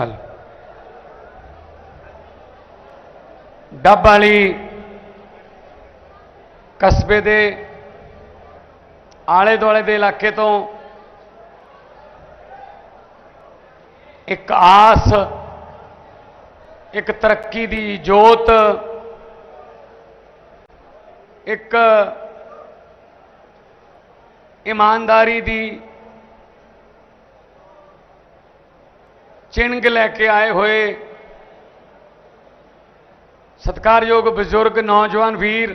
ਹਲ। ਡੱਬ ਵਾਲੀ ਕਸਬੇ ਦੇ ਆਲੇ ਦੁਆਲੇ ਦੇ ਇਲਾਕੇ ਤੋਂ ਇੱਕ ਆਸ, ਇੱਕ ਤਰੱਕੀ ਦੀ ਜੋਤ, ਇੱਕ ਇਮਾਨਦਾਰੀ ਦੀ ਚਿੰਗ ਲੈ ਕੇ ਆਏ ਹੋਏ ਸਤਿਕਾਰਯੋਗ ਬਜ਼ੁਰਗ ਨੌਜਵਾਨ ਵੀਰ,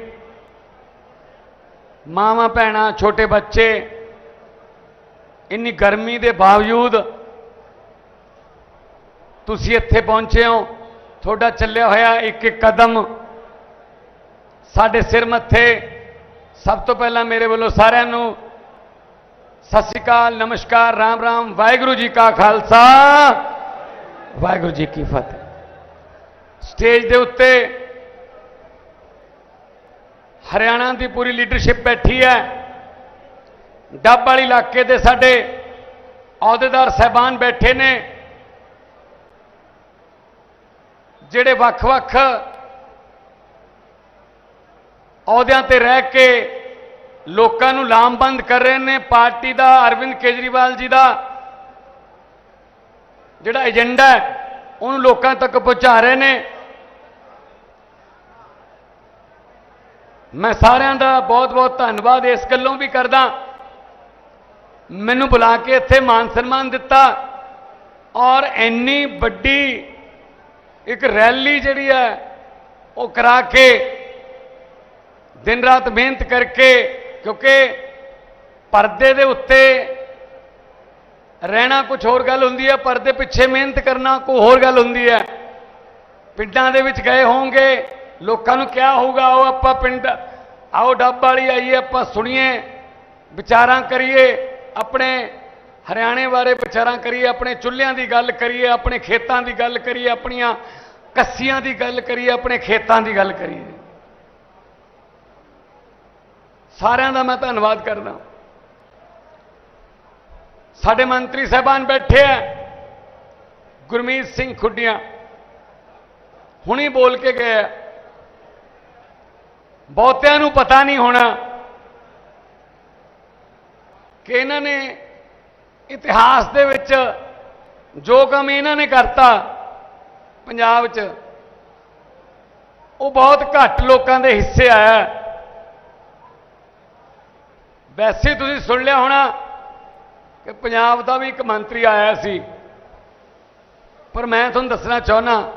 ਮਾਵਾਂ ਭੈਣਾਂ, ਛੋਟੇ ਬੱਚੇ, ਇੰਨੀ ਗਰਮੀ ਦੇ ਬਾਵਜੂਦ ਤੁਸੀਂ ਇੱਥੇ ਪਹੁੰਚੇ ਹੋ, ਤੁਹਾਡਾ ਚੱਲਿਆ ਹੋਇਆ ਇੱਕ ਇੱਕ ਕਦਮ ਸਾਡੇ ਸਿਰ ਮੱਥੇ। ਸਭ ਤੋਂ ਪਹਿਲਾਂ ਮੇਰੇ ਵੱਲੋਂ ਸਾਰਿਆਂ ਨੂੰ ਸਤਿ ਸ਼੍ਰੀ ਅਕਾਲ, ਨਮਸਕਾਰ, ਰਾਮ ਰਾਮ, ਵਾਹਿਗੁਰੂ ਜੀ ਕਾ ਖਾਲਸਾ। ਵਾਹਿਗੁਰੂ ਜੀ ਕੀ ਫਤਿਹ। ਸਟੇਜ ਦੇ ਉੱਤੇ ਹਰਿਆਣਾ ਦੀ ਪੂਰੀ ਲੀਡਰਸ਼ਿਪ ਬੈਠੀ ਹੈ। ਡੱਬ ਵਾਲੀ ਇਲਾਕੇ ਦੇ ਸਾਡੇ ਅਹੁਦੇਦਾਰ ਸਹਿਬਾਨ ਬੈਠੇ ਨੇ। ਜਿਹੜੇ ਵੱਖ-ਵੱਖ ਅਹੁਦਿਆਂ ਤੇ ਰਹਿ ਕੇ ਲੋਕਾਂ ਨੂੰ ਲਾਮਬੰਦ ਕਰ ਰਹੇ ਨੇ, ਪਾਰਟੀ ਦਾ, ਅਰਵਿੰਦ ਕੇਜਰੀਵਾਲ ਜੀ ਦਾ ਜਿਹੜਾ ਏਜੰਡਾ ਹੈ, ਉਹਨੂੰ ਲੋਕਾਂ ਤੱਕ ਪਹੁੰਚਾ ਰਹੇ ਨੇ। ਮੈਂ ਸਾਰਿਆਂ ਦਾ ਬਹੁਤ-ਬਹੁਤ ਧੰਨਵਾਦ, ਇਸ ਗੱਲੋਂ ਵੀ ਕਰਦਾ। ਮੈਨੂੰ ਬੁਲਾ ਕੇ ਇੱਥੇ ਮਾਨ ਸਨਮਾਨ ਦਿੱਤਾ ਔਰ ਇੰਨੀ ਵੱਡੀ ਇੱਕ ਰੈਲੀ ਜਿਹੜੀ ਹੈ, ਉਹ ਕਰਾ ਕੇ ਦਿਨ ਰਾਤ ਮਿਹਨਤ ਕਰਕੇ, ਕਿਉਂਕਿ ਪਰਦੇ ਦੇ ਉੱਤੇ ਰਹਿਣਾ ਕੁਝ ਹੋਰ ਗੱਲ ਹੁੰਦੀ ਹੈ ਪਰਦੇ ਪਿੱਛੇ ਮਿਹਨਤ ਕਰਨਾ ਕੋਈ ਹੋਰ ਗੱਲ ਹੁੰਦੀ ਹੈ। ਪਿੰਡਾਂ ਦੇ ਵਿੱਚ ਗਏ ਹੋਵੋਗੇ, ਲੋਕਾਂ ਨੂੰ ਕਿਹਾ ਹੋਊਗਾ, ਆਓ ਆਪਾਂ ਪਿੰਡ, ਆਓ ਡੱਬ ਵਾਲੀ ਆਈਏ, ਆਪਾਂ ਸੁਣੀਏ, ਵਿਚਾਰਾਂ ਕਰੀਏ, ਆਪਣੇ ਹਰਿਆਣੇ ਬਾਰੇ ਵਿਚਾਰਾਂ ਕਰੀਏ, ਆਪਣੇ ਚੁੱਲ੍ਹਿਆਂ ਦੀ ਗੱਲ ਕਰੀਏ, ਆਪਣੇ ਖੇਤਾਂ ਦੀ ਗੱਲ ਕਰੀਏ, ਆਪਣੀਆਂ ਕੱਸੀਆਂ ਦੀ ਗੱਲ ਕਰੀਏ, ਆਪਣੇ ਖੇਤਾਂ ਦੀ ਗੱਲ ਕਰੀਏ। ਸਾਰਿਆਂ ਦਾ ਮੈਂ ਧੰਨਵਾਦ ਕਰਦਾ। ਸਾਡੇ ਮੰਤਰੀ ਸਾਹਿਬਾਨ ਬੈਠੇ ਆ। ਗੁਰਮੀਤ ਸਿੰਘ ਖੁੱਡੀਆਂ ਹੁਣੀ ਬੋਲ ਕੇ ਗਏ ਬਹੁਤਿਆਂ ਨੂੰ ਪਤਾ ਨਹੀਂ ਹੋਣਾ ਕਿ ਇਹਨਾਂ ਨੇ ਇਤਿਹਾਸ ਦੇ ਵਿੱਚ ਜੋ ਕੰਮ ਇਹਨਾਂ ਨੇ ਕਰਤਾ ਪੰਜਾਬ 'ਚ, ਉਹ ਬਹੁਤ ਘੱਟ ਲੋਕਾਂ ਦੇ ਹਿੱਸੇ ਆਇਆ। ਵੈਸੇ ਤੁਸੀਂ ਸੁਣ ਲਿਆ ਹੋਣਾ ਕਿ ਪੰਜਾਬ ਦਾ ਵੀ ਇੱਕ ਮੰਤਰੀ ਆਇਆ ਸੀ। ਪਰ ਮੈਂ ਤੁਹਾਨੂੰ ਦੱਸਣਾ ਚਾਹੁੰਦਾ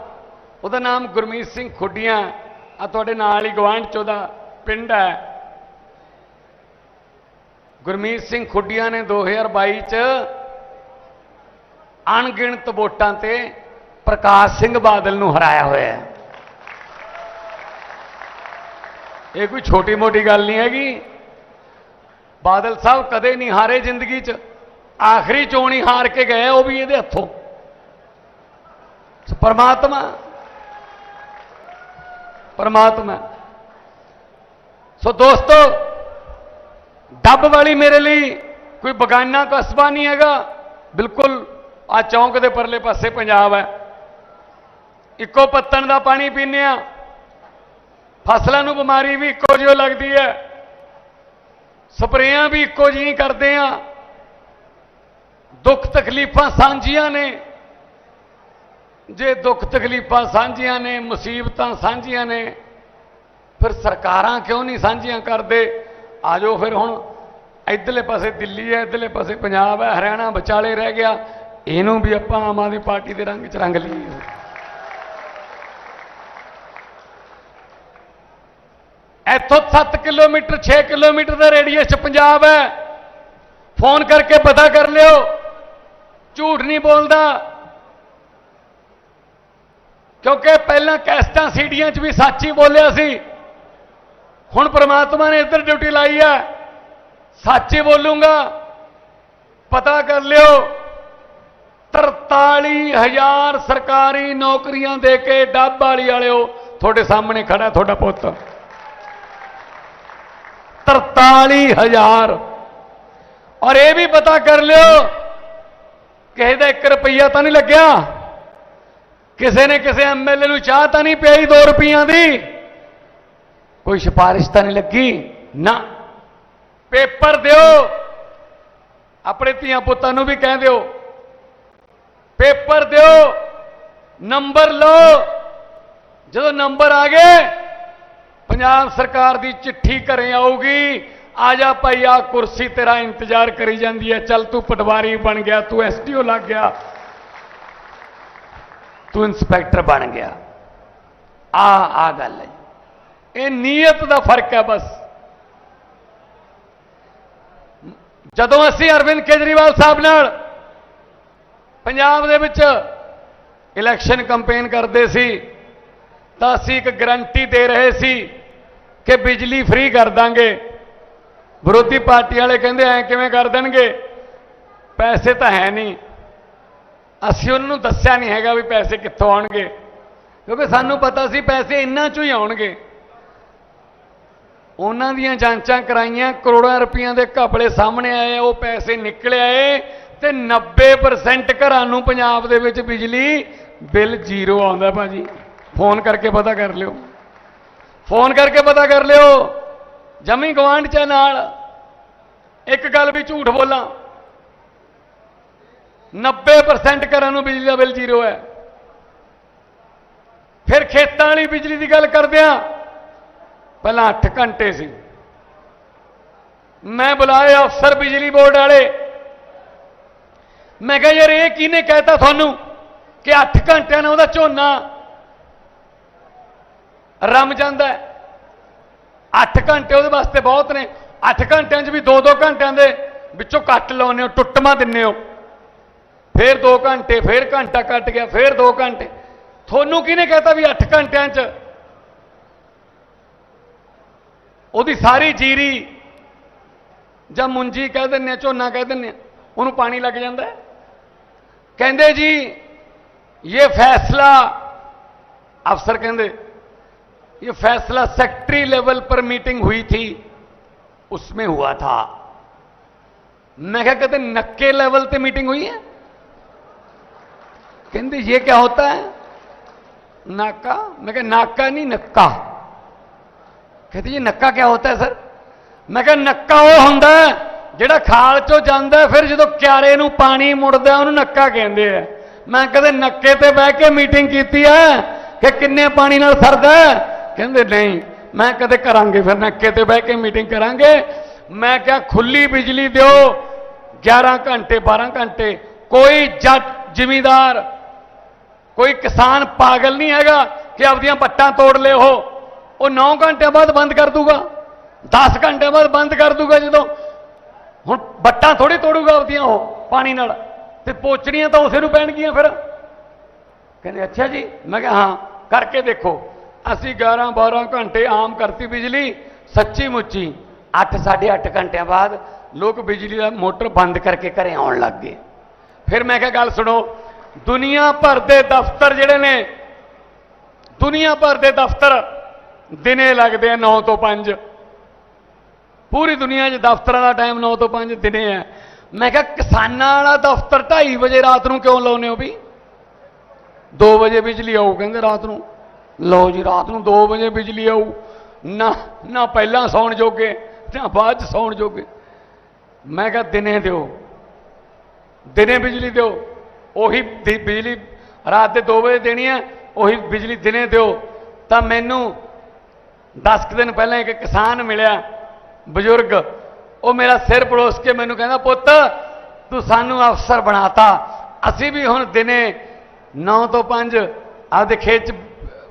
ਉਹਦਾ ਨਾਮ ਗੁਰਮੀਤ ਸਿੰਘ ਖੁੱਡੀਆਂ, ਆ ਤੁਹਾਡੇ ਨਾਲ ਹੀ ਗਵਾਂਢ ਚ ਉਹਦਾ ਪਿੰਡ ਹੈ। ਗੁਰਮੀਤ ਸਿੰਘ ਖੁੱਡੀਆਂ ਨੇ 2022 ਚ ਅਣਗਿਣਤ ਵੋਟਾਂ ਤੇ ਪ੍ਰਕਾਸ਼ ਸਿੰਘ ਬਾਦਲ ਨੂੰ ਹਰਾਇਆ ਹੋਇਆ ਹੈ। ਇਹ ਕੋਈ ਛੋਟੀ ਮੋਟੀ ਗੱਲ ਨਹੀਂ ਹੈਗੀ। ਬਾਦਲ ਸਾਹਿਬ ਕਦੇ ਨਹੀਂ ਹਾਰੇ ਜ਼ਿੰਦਗੀ 'ਚ। ਆਖਰੀ ਚੋਣੀ ਹਾਰ ਕੇ ਗਏ ਉਹ ਵੀ ਇਹਦੇ ਹੱਥੋਂ। ਪਰਮਾਤਮਾ। ਪਰਮਾਤਮਾ। ਸੋ ਦੋਸਤੋ, ਡੱਬ ਵਾਲੀ ਮੇਰੇ ਲਈ ਕੋਈ ਬਗਾਨਾ ਕਸਬਾ ਨਹੀਂ ਹੈਗਾ। ਬਿਲਕੁਲ ਆ ਚੌਂਕ ਦੇ ਪਰਲੇ ਪਾਸੇ ਪੰਜਾਬ ਹੈ। ਇੱਕੋ ਪੱਤਣ ਦਾ ਪਾਣੀ ਪੀਂਦੇ ਆ ਫਸਲਾਂ ਨੂੰ ਬਿਮਾਰੀ ਵੀ ਇੱਕੋ ਜਿਹੀ ਲੱਗਦੀ ਹੈ। ਸਪਰੇਆਂ ਵੀ ਇੱਕੋ ਜਿਹੀ ਕਰਦੇ ਆ ਦੁੱਖ ਤਕਲੀਫਾਂ ਸਾਂਝੀਆਂ ਨੇ। ਜੇ ਦੁੱਖ ਤਕਲੀਫਾਂ ਸਾਂਝੀਆਂ ਨੇ, ਮੁਸੀਬਤਾਂ ਸਾਂਝੀਆਂ ਨੇ, ਫਿਰ ਸਰਕਾਰਾਂ ਕਿਉਂ ਨਹੀਂ ਸਾਂਝੀਆਂ ਕਰਦੇ? ਆਜੋ ਫਿਰ ਹੁਣ, ਇਧਰਲੇ ਪਾਸੇ ਦਿੱਲੀ ਹੈ, ਇਧਰਲੇ ਪਾਸੇ ਪੰਜਾਬ ਹੈ, ਹਰਿਆਣਾ ਵਿਚਾਲੇ ਰਹਿ ਗਿਆ। ਇਹਨੂੰ ਵੀ ਆਪਾਂ ਆਮ ਆਦਮੀ ਪਾਰਟੀ ਦੇ ਰੰਗ 'ਚ ਰੰਗ ਲਈਏ। ਇੱਥੋਂ 7 ਕਿਲੋਮੀਟਰ 6 ਕਿਲੋਮੀਟਰ ਦਾ ਰੇਡੀਅਸ 'ਚ ਪੰਜਾਬ ਹੈ। ਫੋਨ ਕਰਕੇ ਪਤਾ ਕਰ ਲਿਓ। ਝੂਠ ਨਹੀਂ ਬੋਲਦਾ। ਕਿਉਂਕਿ ਪਹਿਲਾਂ ਕੈਸਟਾਂ ਸੀੜੀਆਂ 'ਚ ਵੀ ਸੱਚ ਹੀ ਬੋਲਿਆ ਸੀ। ਹੁਣ ਪ੍ਰਮਾਤਮਾ ਨੇ ਇੱਧਰ ਡਿਊਟੀ ਲਾਈ ਹੈ ਸੱਚ ਹੀ ਬੋਲੂੰਗਾ। ਪਤਾ ਕਰ ਲਿਓ 43000 ਸਰਕਾਰੀ ਨੌਕਰੀਆਂ ਦੇ ਕੇ ਡੱਬ ਵਾਲੀ ਵਾਲਿਓ ਤੁਹਾਡੇ ਸਾਹਮਣੇ ਖੜਾ ਤੁਹਾਡਾ ਪੁੱਤ। 43000 ਔਰ ਇਹ ਵੀ ਪਤਾ ਕਰ ਲਿਓ ਕਿਸੇ ਦਾ 1 ਰੁਪਈਆ ਤਾਂ ਨਹੀਂ ਲੱਗਿਆ। ਕਿਸੇ ਨੇ ਕਿਸੇ ਐਮਐਲਏ ਨੂੰ ਚਾਹ ਤਾਂ ਨਹੀਂ ਪਿਆਈ 2 ਰੁਪਈਆਂ ਦੀ। ਕੋਈ ਸਿਫਾਰਿਸ਼ ਤਾਂ ਨਹੀਂ ਲੱਗੀ। ਨਾ। ਪੇਪਰ ਦਿਓ। ਆਪਣੇ ਧੀਆਂ ਪੁੱਤਾਂ ਨੂੰ ਵੀ ਕਹਿ ਦਿਓ। ਪੇਪਰ ਦਿਓ। ਨੰਬਰ ਲਓ। ਜਦੋਂ ਨੰਬਰ ਆ ਗਏ, ਪੰਜਾਬ ਸਰਕਾਰ ਦੀ ਚਿੱਠੀ ਘਰੇ ਆਊਗੀ। ਆ ਜਾ ਭਾਈ ਆ ਕੁਰਸੀ ਤੇਰਾ ਇੰਤਜ਼ਾਰ ਕਰੀ ਜਾਂਦੀ ਹੈ। ਚੱਲ ਤੂੰ ਪਟਵਾਰੀ ਬਣ ਗਿਆ, ਤੂੰ ਐਸਟੀਓ ਲੱਗ ਗਿਆ। ਤੂੰ ਇੰਸਪੈਕਟਰ ਬਣ ਗਿਆ। ਆ ਆ ਗੱਲ ਹੈ। ਇਹ ਨੀਅਤ ਦਾ ਫ਼ਰਕ ਹੈ ਬਸ। ਜਦੋਂ ਅਸੀਂ ਅਰਵਿੰਦ ਕੇਜਰੀਵਾਲ ਸਾਹਿਬ ਨਾਲ ਪੰਜਾਬ ਦੇ ਵਿੱਚ ਇਲੈਕਸ਼ਨ ਕੈਂਪੇਨ ਕਰਦੇ ਸੀ, ਤਾਂ ਅਸੀਂ ਇੱਕ ਗਰੰਟੀ ਦੇ ਰਹੇ ਸੀ ਕਿ ਬਿਜਲੀ ਫ੍ਰੀ ਕਰ ਦਾਂਗੇ। ਵਿਰੋਧੀ ਪਾਰਟੀ ਵਾਲੇ ਕਹਿੰਦੇ ਐ ਕਿਵੇਂ ਕਰ ਦੇਣਗੇ? ਪੈਸੇ ਤਾਂ ਹੈ ਨਹੀਂ। ਅਸੀਂ ਉਹਨਾਂ ਨੂੰ ਦੱਸਿਆ ਨਹੀਂ ਹੈਗਾ ਵੀ ਪੈਸੇ ਕਿੱਥੋਂ ਆਉਣਗੇ। ਕਿਉਂਕਿ ਸਾਨੂੰ ਪਤਾ ਸੀ ਪੈਸੇ ਇੰਨਾ ਚੋਂ ਹੀ ਆਉਣਗੇ। ਉਹਨਾਂ ਦੀਆਂ ਜਾਂਚਾਂ ਕਰਾਈਆਂ, ਕਰੋੜਾਂ ਰੁਪਈਆਂ ਦੇ ਘਪਲੇ ਸਾਹਮਣੇ ਆਏ, ਉਹ ਪੈਸੇ ਨਿਕਲੇ ਆਏ ਤੇ 90% ਘਰਾਂ ਨੂੰ ਪੰਜਾਬ ਦੇ ਵਿੱਚ ਬਿਜਲੀ ਬਿੱਲ ਜ਼ੀਰੋ ਆਉਂਦਾ ਭਾਜੀ। ਫੋਨ ਕਰਕੇ ਪਤਾ ਕਰ ਲਿਓ। ਫੋਨ ਕਰਕੇ ਪਤਾ ਕਰ ਲਿਓ। ਜਮੀ ਗਵਾਂਢ ਚ ਨਾਲ। ਇੱਕ ਗੱਲ ਵੀ ਝੂਠ ਬੋਲਾਂ। 90% ਘਰਾਂ ਨੂੰ ਬਿਜਲੀ ਦਾ ਬਿੱਲ ਜ਼ੀਰੋ ਹੈ। ਫਿਰ ਖੇਤਾਂ ਵਾਲੀ ਬਿਜਲੀ ਦੀ ਗੱਲ ਕਰਦੇ ਆ ਪਹਿਲਾਂ 8 ਘੰਟੇ ਸੀ। ਮੈਂ ਬੁਲਾਏ ਅਫਸਰ ਬਿਜਲੀ ਬੋਰਡ ਵਾਲੇ। ਮੈਂ ਕਿਹਾ, ਯਾਰ, ਇਹ ਕਿਹਨੇ ਕਹਿਤਾ ਤੁਹਾਨੂੰ ਕਿ 8 ਘੰਟਿਆਂ ਨਾਲ ਉਹਦਾ ਝੋਨਾ ਰਮ ਜਾਂਦਾ ਹੈ? 8 ਘੰਟੇ ਉਹਦੇ ਵਾਸਤੇ ਬਹੁਤ ਨੇ। 8 ਘੰਟਿਆਂ 'ਚ ਵੀ 2-2 ਘੰਟਿਆਂ ਦੇ ਵਿੱਚੋਂ ਕੱਟ ਲਾਉਨੇ ਹੋ ਟੁੱਟਮਾ ਦਿੰਨੇ ਹੋ ਫੇਰ 2 ਘੰਟੇ ਫੇਰ ਘੰਟਾ ਕੱਟ ਗਿਆ ਫੇਰ 2 ਘੰਟੇ ਤੁਹਾਨੂੰ ਕਿਹਨੇ ਕਹਿਤਾ ਵੀ 8 ਘੰਟਿਆਂ 'ਚ ਉਹਦੀ ਸਾਰੀ ਜੀਰੀ ਜਾਂ ਮੁੰਜੀ ਕਹਿ ਦਿੰਨੇ ਆ ਝੋਨਾ ਕਹਿ ਦਿੰਨੇ ਆ ਉਹਨੂੰ ਪਾਣੀ ਲੱਗ ਜਾਂਦਾ ਹੈ ਕਹਿੰਦੇ ਜੀ ਇਹ ਫੈਸਲਾ ਅਫਸਰ ਕਹਿੰਦੇ ये फैसला सेक्रेटरी लेवल पर मीटिंग हुई थी उसमें हुआ था मैं क्या कहते नक्के लेवल पे मीटिंग हुई है कहते ये क्या होता है नाका मैं क्या नाका नहीं नक्का कहते ये नक्का क्या होता है सर ਮੈਂ ਕਿਹਾ ਨੱਕਾ ਉਹ ਹੁੰਦਾ ਹੈ ਜਿਹੜਾ ਖਾਲ ਚੋਂ ਜਾਂਦਾ ਹੈ, ਫਿਰ ਜਦੋਂ ਕਿਆਰੇ ਨੂੰ ਪਾਣੀ ਮੁੜਦਾ ਉਹਨੂੰ ਨੱਕਾ ਕਹਿੰਦੇ ਆ ਮੈਂ ਕਦੇ ਨੱਕੇ ਤੇ ਬਹਿ ਕੇ ਮੀਟਿੰਗ ਕੀਤੀ ਹੈ ਕਿ ਕਿੰਨੇ ਪਾਣੀ ਨਾਲ ਸਰਦਾ ਹੈ? ਕਹਿੰਦੇ ਨਹੀਂ ਮੈਂ ਕਦੇ ਕਰਾਂਗੇ, ਫਿਰ ਨੱਕੇ ਤੇ ਬਹਿ ਕੇ ਮੀਟਿੰਗ ਕਰਾਂਗੇ। ਮੈਂ ਕਿਹਾ, ਖੁੱਲੀ ਬਿਜਲੀ ਦਿਓ 11 ਘੰਟੇ 12 ਘੰਟੇ। ਕੋਈ ਜੱਟ, ਜ਼ਿਮੀਦਾਰ, ਕੋਈ ਕਿਸਾਨ ਪਾਗਲ ਨਹੀਂ ਹੈਗਾ ਕਿ ਆਪਦੀਆਂ ਪੱਟਾਂ ਤੋੜ ਲਿਓ ਉਹ। ਉਹ 9 ਘੰਟਿਆਂ ਬਾਅਦ ਬੰਦ ਕਰ ਦੂਗਾ। 10 ਘੰਟਿਆਂ ਬਾਅਦ ਬੰਦ ਕਰ ਦੂਗਾ ਜਦੋਂ। ਹੁਣ ਬੱਟਾਂ ਥੋੜੀ ਤੋੜੂਗਾ ਆਪਦੀਆਂ ਉਹ, ਪਾਣੀ ਨਾਲ। ਤੇ ਪੋਚੜੀਆਂ ਤਾਂ ਉਸੇ ਨੂੰ ਪੈਣਗੀਆਂ ਫਿਰ। ਕਹਿੰਦੇ, ਅੱਛਾ ਜੀ, ਮੈਂ ਕਿਹਾ, ਹਾਂ, ਕਰਕੇ ਦੇਖੋ। ਅਸੀਂ 11 12 ਘੰਟੇ ਆਮ ਕਰਤੀ ਬਿਜਲੀ, ਸੱਚੀ ਮੁੱਚੀ। 8 8.5 ਘੰਟਿਆਂ ਬਾਅਦ ਲੋਕ ਬਿਜਲੀ ਦਾ ਮੋਟਰ ਬੰਦ ਕਰਕੇ ਘਰੇ ਆਉਣ ਲੱਗ ਗਏ। ਫਿਰ ਮੈਂ ਕਿਹਾ, ਗੱਲ ਸੁਣੋ, ਦੁਨੀਆ ਭਰ ਦੇ ਦਫ਼ਤਰ ਜਿਹੜੇ ਨੇ, ਦੁਨੀਆ ਭਰ ਦੇ ਦਫ਼ਤਰ ਦਿਨੇ ਲੱਗਦੇ ਆ 9 ਤੋਂ 5 ਪੂਰੀ ਦੁਨੀਆ 'ਚ ਦਫ਼ਤਰਾਂ ਦਾ ਟਾਈਮ 9 ਤੋਂ 5 ਦਿਨੇ ਹੈ ਮੈਂ ਕਿਹਾ, ਕਿਸਾਨਾਂ ਵਾਲਾ ਦਫ਼ਤਰ 2:30 ਵਜੇ ਰਾਤ ਨੂੰ ਕਿਉਂ ਲਾਉਨੇ ਹੋ ਵੀ? 2 ਵਜੇ ਬਿਜਲੀ ਆਊ, ਕਹਿੰਦੇ ਰਾਤ ਨੂੰ। ਲਓ ਜੀ, ਰਾਤ ਨੂੰ 2 ਵਜੇ ਬਿਜਲੀ ਆਊ। ਨਾ ਨਾ ਪਹਿਲਾਂ ਸੌਣ ਜੋਗੇ, ਨਾ ਬਾਅਦ ਚ ਸੌਣ ਜੋਗੇ। ਮੈਂ ਕਿਹਾ ਦਿਨੇ ਦਿਓ। ਦਿਨੇ ਬਿਜਲੀ ਦਿਓ। ਉਹੀ ਬਿਜਲੀ ਰਾਤ ਦੇ 2 ਵਜੇ ਦੇਣੀ ਹੈ, ਉਹੀ ਬਿਜਲੀ ਦਿਨੇ ਦਿਓ। ਤਾਂ ਮੈਨੂੰ 10 ਕੁ ਦਿਨ ਪਹਿਲਾਂ ਇੱਕ ਕਿਸਾਨ ਮਿਲਿਆ, ਬਜ਼ੁਰਗ। ਉਹ ਮੇਰਾ ਸਿਰ ਪੜੋਸ ਕੇ ਮੈਨੂੰ ਕਹਿੰਦਾ, ਪੁੱਤ, ਤੂੰ ਸਾਨੂੰ ਅਫਸਰ ਬਣਾਤਾ। ਅਸੀਂ ਵੀ ਹੁਣ ਦਿਨੇ 9 ਤੋਂ 5 ਆਪਦੇ ਖੇਤ 'ਚ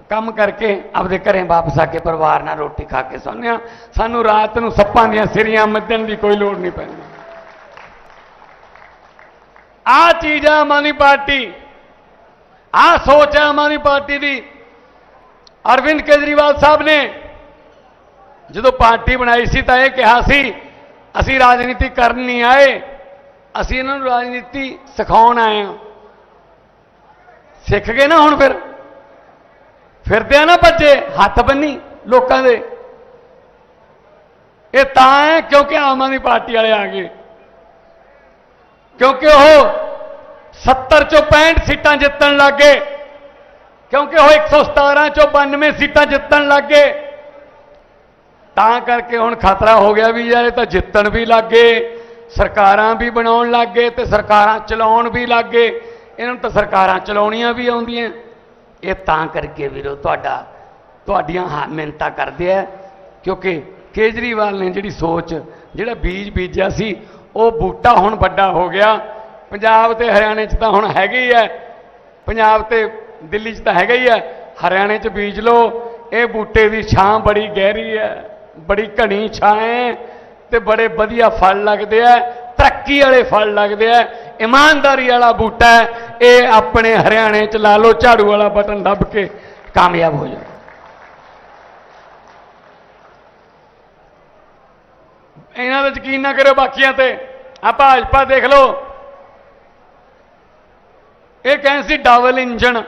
ਕੰਮ ਕਰਕੇ ਆਪਦੇ ਘਰੇ ਵਾਪਸ ਆ ਕੇ ਪਰਿਵਾਰ ਨਾਲ ਰੋਟੀ ਖਾ ਕੇ ਸੌਂਦੇ ਹਾਂ। ਸਾਨੂੰ ਰਾਤ ਨੂੰ ਸੱਪਾਂ ਦੀਆਂ ਸਿਰੀਆਂ ਮੱਦਣ ਦੀ ਕੋਈ ਲੋੜ ਨਹੀਂ ਪੈਂਦੀ। ਆ ਚੀਜ਼ ਆ ਆਮ ਆਦਮੀ ਪਾਰਟੀ, ਆ ਸੋਚ ਹੈ ਆਮ ਆਦਮੀ ਪਾਰਟੀ ਦੀ। ਅਰਵਿੰਦ ਕੇਜਰੀਵਾਲ ਸਾਹਿਬ ਨੇ ਜਦੋਂ ਪਾਰਟੀ ਬਣਾਈ ਸੀ ਤਾਂ ਇਹ ਕਿਹਾ ਸੀ, ਅਸੀਂ ਰਾਜਨੀਤੀ ਕਰਨ ਨਹੀਂ ਆਏ, ਅਸੀਂ ਇਹਨਾਂ ਨੂੰ ਰਾਜਨੀਤੀ ਸਿਖਾਉਣ ਆਏ ਹਾਂ। ਸਿੱਖ ਗਏ ਨਾ ਹੁਣ ਫਿਰ? ਫਿਰਦੇ ਆ ਨਾ ਬੱਚੇ ਹੱਥ ਬੰਨੀ ਲੋਕਾਂ ਦੇ। ਇਹ ਤਾਂ ਹੈ ਕਿਉਂਕਿ ਆਮ ਆਦਮੀ ਪਾਰਟੀ ਵਾਲੇ ਆ ਗਏ। ਕਿਉਂਕਿ ਉਹ 70 ਚੋਂ 65 ਸੀਟਾਂ ਜਿੱਤਣ ਲੱਗੇ। ਕਿਉਂਕਿ ਉਹ 117 ਚੋਂ 92 ਸੀਟਾਂ ਜਿੱਤਣ ਲੱਗ। ਗਏ ਤਾਂ ਕਰਕੇ ਹੁਣ ਖਤਰਾ ਹੋ ਗਿਆ ਵੀ ਯਾਰ, ਇਹ ਤਾਂ ਜਿੱਤਣ ਵੀ ਲੱਗ ਗਏ ਸਰਕਾਰਾਂ ਵੀ ਬਣਾਉਣ ਲੱਗ ਗਏ ਤੇ ਸਰਕਾਰਾਂ ਚਲਾਉਣ ਵੀ ਲੱਗ। ਗਏ ਇਹਨਾਂ ਨੂੰ ਤਾਂ ਸਰਕਾਰਾਂ ਚਲਾਉਣੀਆਂ ਵੀ ਆਉਂਦੀਆਂ। ਇਹ ਤਾਂ ਕਰਕੇ ਵੀਰੋ ਤੁਹਾਡਾ, ਤੁਹਾਡੀਆਂ ਹਾਂ ਮਿਹਨਤਾਂ ਕਰਦੇ ਆ, ਕਿਉਂਕਿ ਕੇਜਰੀਵਾਲ ਨੇ ਜਿਹੜੀ ਸੋਚ, ਜਿਹੜਾ ਬੀਜ ਬੀਜਿਆ ਸੀ, ਉਹ ਬੂਟਾ ਹੁਣ ਵੱਡਾ ਹੋ ਗਿਆ। ਪੰਜਾਬ ਤੇ ਹਰਿਆਣੇ 'ਚ ਤਾਂ ਹੁਣ ਹੈਗਾ ਹੀ ਹੈ ਪੰਜਾਬ ਤੇ ਦਿੱਲੀ 'ਚ ਤਾਂ ਹੈਗਾ ਹੀ ਹੈ ਹਰਿਆਣੇ 'ਚ ਬੀਜ ਲਓ, ਇਹ ਬੂਟੇ ਦੀ ਛਾਂ ਬੜੀ ਗਹਿਰੀ ਹੈ ਬੜੀ ਘਣੀ ਛਾਂ ਹੈ ਤੇ ਬੜੇ ਵਧੀਆ ਫਲ ਲੱਗਦੇ ਆ ਤਰੱਕੀ ਵਾਲੇ ਫਲ ਲੱਗਦੇ ਆ ਇਮਾਨਦਾਰੀ ਵਾਲਾ ਬੂਟਾ ਹੈ, ਇਹ ਆਪਣੇ ਹਰਿਆਣੇ 'ਚ ਲਾ ਲਓ, ਝਾੜੂ ਵਾਲਾ ਬਟਨ ਦੱਬ ਕੇ ਕਾਮਯਾਬ ਹੋ ਜਾਓ। ਇਹਨਾਂ ਦਾ ਯਕੀਨ ਨਾ ਕਰਿਓ ਬਾਕੀਆਂ ਤੇ। ਆ ਭਾਜਪਾ ਦੇਖ ਲਓ। ਇਹ ਕਹਿੰਦੇ ਸੀ ਡਬਲ ਇੰਜਣ।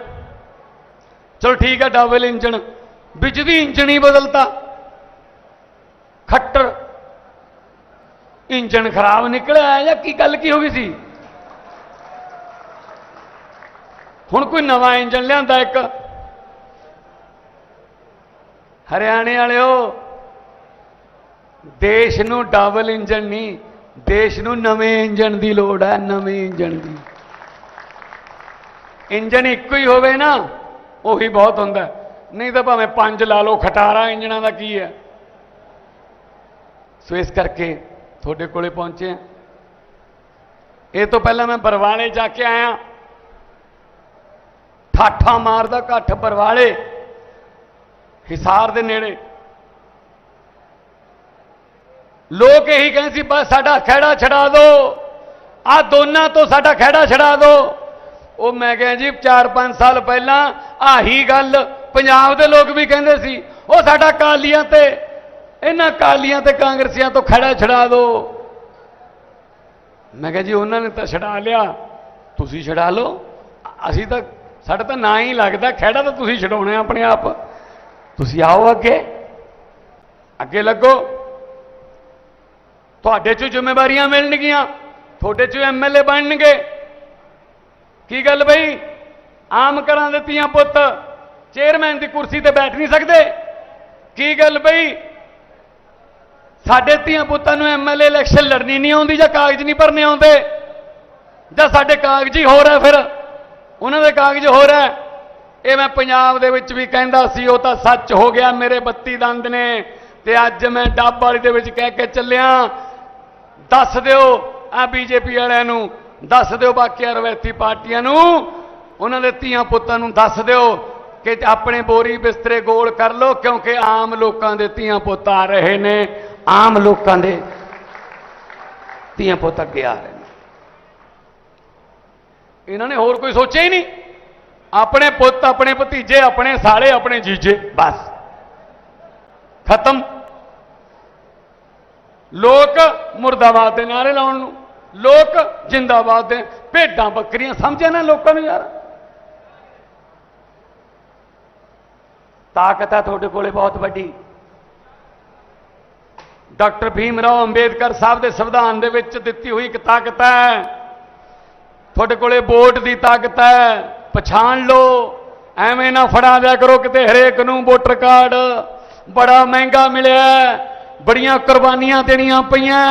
ਚਲੋ ਠੀਕ ਹੈ, ਡਬਲ ਇੰਜਣ। ਵਿੱਚ ਇੰਜਣ ਹੀ ਬਦਲਤਾ। ਖੱਟਰ। ਇੰਜਣ ਖਰਾਬ ਨਿਕਲਿਆ ਜਾਂ ਕੀ, ਗੱਲ ਕੀ ਹੋ ਗਈ ਸੀ? ਹੁਣ ਕੋਈ ਨਵਾਂ ਇੰਜਣ ਲਿਆਂਦਾ ਇੱਕ? ਹਰਿਆਣੇ ਵਾਲਿਓ, ਦੇਸ਼ ਨੂੰ ਡਬਲ ਇੰਜਣ ਨਹੀਂ, ਦੇਸ਼ ਨੂੰ ਨਵੇਂ ਇੰਜਣ ਦੀ ਲੋੜ ਹੈ, ਨਵੇਂ ਇੰਜਣ ਦੀ। ਇੰਜਣ ਇੱਕੋ ਹੀ ਹੋਵੇ ਨਾ, ਉਹੀ ਬਹੁਤ ਹੁੰਦਾ। ਨਹੀਂ ਤਾਂ ਭਾਵੇਂ ਪੰਜ ਲਾ ਲਓ, ਖਟਾਰਾ ਇੰਜਣਾਂ ਦਾ ਕੀ ਹੈ? ਸੋ ਇਸ ਕਰਕੇ ਤੁਹਾਡੇ ਕੋਲੇ ਪਹੁੰਚੇ ਹਾਂ। ਇਹ ਤੋਂ ਪਹਿਲਾਂ ਮੈਂ ਬਰਵਾਲੇ ਜਾ ਕੇ ਆਇਆ। ਠਾਠਾ ਮਾਰਦਾ ਘੱਟ ਪਰਵਾਲੇ। ਹਿਸਾਰ ਦੇ ਨੇੜੇ। ਲੋਕ ਇਹੀ ਕਹਿੰਦੇ ਸੀ, ਬਸ ਸਾਡਾ ਖਹਿੜਾ ਛਡਾ ਦਿਓ ਆ ਦੋਨਾਂ ਤੋਂ ਸਾਡਾ ਖਹਿੜਾ ਛਡਾ ਦਿਓ ਉਹ ਮੈਂ ਕਿਹਾ ਜੀ 4-5 ਸਾਲ ਪਹਿਲਾਂ ਆਹੀ ਗੱਲ ਪੰਜਾਬ ਦੇ ਲੋਕ ਵੀ ਕਹਿੰਦੇ ਸੀ, ਉਹ ਸਾਡਾ ਕਾਲੀਆਂ ਤੇ, ਇਹਨਾਂ ਕਾਲੀਆਂ ਤੇ ਕਾਂਗਰਸੀਆਂ ਤੋਂ ਖੜਾ ਛਡਾ ਦਿਓ ਮੈਂ ਕਿਹਾ ਜੀ, ਉਹਨਾਂ ਨੇ ਤਾਂ ਛਡਾ ਲਿਆ। ਤੁਸੀਂ ਛਡਾ ਲਓ। ਅਸੀਂ ਤਾਂ ਸਾਡਾ ਤਾਂ ਨਾਂ ਹੀ ਲੱਗਦਾ, ਖਹਿੜਾ ਤਾਂ ਤੁਸੀਂ ਛਡਾਉਣੇ ਆਪਣੇ ਆਪ। ਤੁਸੀਂ ਆਓ ਅੱਗੇ। ਅੱਗੇ ਲੱਗੋ। ਤੁਹਾਡੇ 'ਚ ਜ਼ਿੰਮੇਵਾਰੀਆਂ ਮਿਲਣਗੀਆਂ, ਤੁਹਾਡੇ 'ਚ ਐਮਐਲਏ ਬਣਨਗੇ। ਕੀ ਗੱਲ ਬਈ? ਆਮ ਘਰਾਂ ਦੇ ਧੀਆਂ ਪੁੱਤ, ਚੇਅਰਮੈਨ ਦੀ ਕੁਰਸੀ ਤੇ ਬੈਠ ਨਹੀਂ ਸਕਦੇ? ਕੀ ਗੱਲ ਬਈ? ਸਾਡੇ ਧੀਆਂ ਪੁੱਤਾਂ ਨੂੰ ਐਮਐਲਏ ਇਲੈਕਸ਼ਨ ਲੜਨੀ ਨਹੀਂ ਆਉਂਦੀ ਜਾਂ ਕਾਗਜ਼ ਨਹੀਂ ਭਰਨੇ ਆਉਂਦੇ? ਜਾਂ ਸਾਡੇ ਕਾਗਜ਼ ਹੀ ਹੋਰ ਹੈ ਫਿਰ? ਉਹਨਾਂ ਦੇ ਕਾਗਜ਼ ਹੋਰ ਹੈ। ਇਹ ਮੈਂ ਪੰਜਾਬ ਦੇ ਵਿੱਚ ਵੀ ਕਹਿੰਦਾ ਸੀ, ਉਹ ਤਾਂ ਸੱਚ ਹੋ ਗਿਆ ਮੇਰੇ 32 ਦੰਦ ਨੇ। ਤੇ ਅੱਜ ਮੈਂ ਡੱਬ ਵਾਲੀ ਦੇ ਵਿੱਚ ਕਹਿ ਕੇ ਚੱਲਿਆ। ਦੱਸ ਦਿਓ ਆ ਬੀਜੇਪੀ ਵਾਲਿਆਂ ਨੂੰ, ਦੱਸ ਦਿਓ ਬਾਕੀਆਂ ਰਵੈਤੀ ਪਾਰਟੀਆਂ ਨੂੰ। ਉਹਨਾਂ ਦੇ ਧੀਆਂ ਪੁੱਤਾਂ ਨੂੰ ਦੱਸ ਦਿਓ ਕਿ ਆਪਣੇ ਬੋਰੀ ਬਿਸਤਰੇ ਗੋਲ ਕਰ ਲਓ, ਕਿਉਂਕਿ ਆਮ ਲੋਕਾਂ ਦੇ ਧੀਆਂ ਪੁੱਤ ਆ ਰਹੇ ਨੇ। ਆਮ ਲੋਕਾਂ ਦੇ ਧੀਆਂ ਪੁੱਤ ਅੱਗੇ ਆ ਰਹੇ ਨੇ। ਇਹਨਾਂ ਨੇ ਹੋਰ ਕੋਈ ਸੋਚਿਆ ਹੀ ਨਹੀਂ। ਆਪਣੇ ਪੁੱਤ, ਆਪਣੇ ਭਤੀਜੇ, ਆਪਣੇ ਸਾਲੇ, ਆਪਣੇ ਜੀਜੇ। ਬਸ। ਖਤਮ। ਲੋਕ ਮੁਰਦਾਬਾਦ ਦੇ ਨਾਰੇ ਲਾਉਣ ਨੂੰ, ਲੋਕ ਜਿੰਦਾਬਾਦ ਦੇ ਭੇਡਾਂ ਬੱਕਰੀਆਂ ਸਮਝਿਆ ਨਾ ਲੋਕਾਂ ਨੂੰ ਯਾਰ। ਤਾਕਤ ਹੈ ਤੁਹਾਡੇ ਕੋਲੇ ਬਹੁਤ ਵੱਡੀ। ਡਾਕਟਰ ਭੀਮ ਰਾਓ ਅੰਬੇਦਕਰ ਸਾਹਿਬ ਦੇ ਸੰਵਿਧਾਨ ਦੇ ਵਿੱਚ ਦਿੱਤੀ ਹੋਈ ਇੱਕ ਤਾਕਤ ਹੈ। ਤੁਹਾਡੇ ਕੋਲੇ ਵੋਟ ਦੀ ਤਾਕਤ ਹੈ, ਪਛਾਣ ਲਓ। ਐਵੇਂ ਨਾ ਫੜਾ ਦਿਆ ਕਰੋ ਕਿਤੇ ਹਰੇਕ ਨੂੰ ਵੋਟਰ ਕਾਰਡ। ਬੜਾ ਮਹਿੰਗਾ ਮਿਲਿਆ ਬੜੀਆਂ ਕੁਰਬਾਨੀਆਂ ਦੇਣੀਆਂ ਪਈਆਂ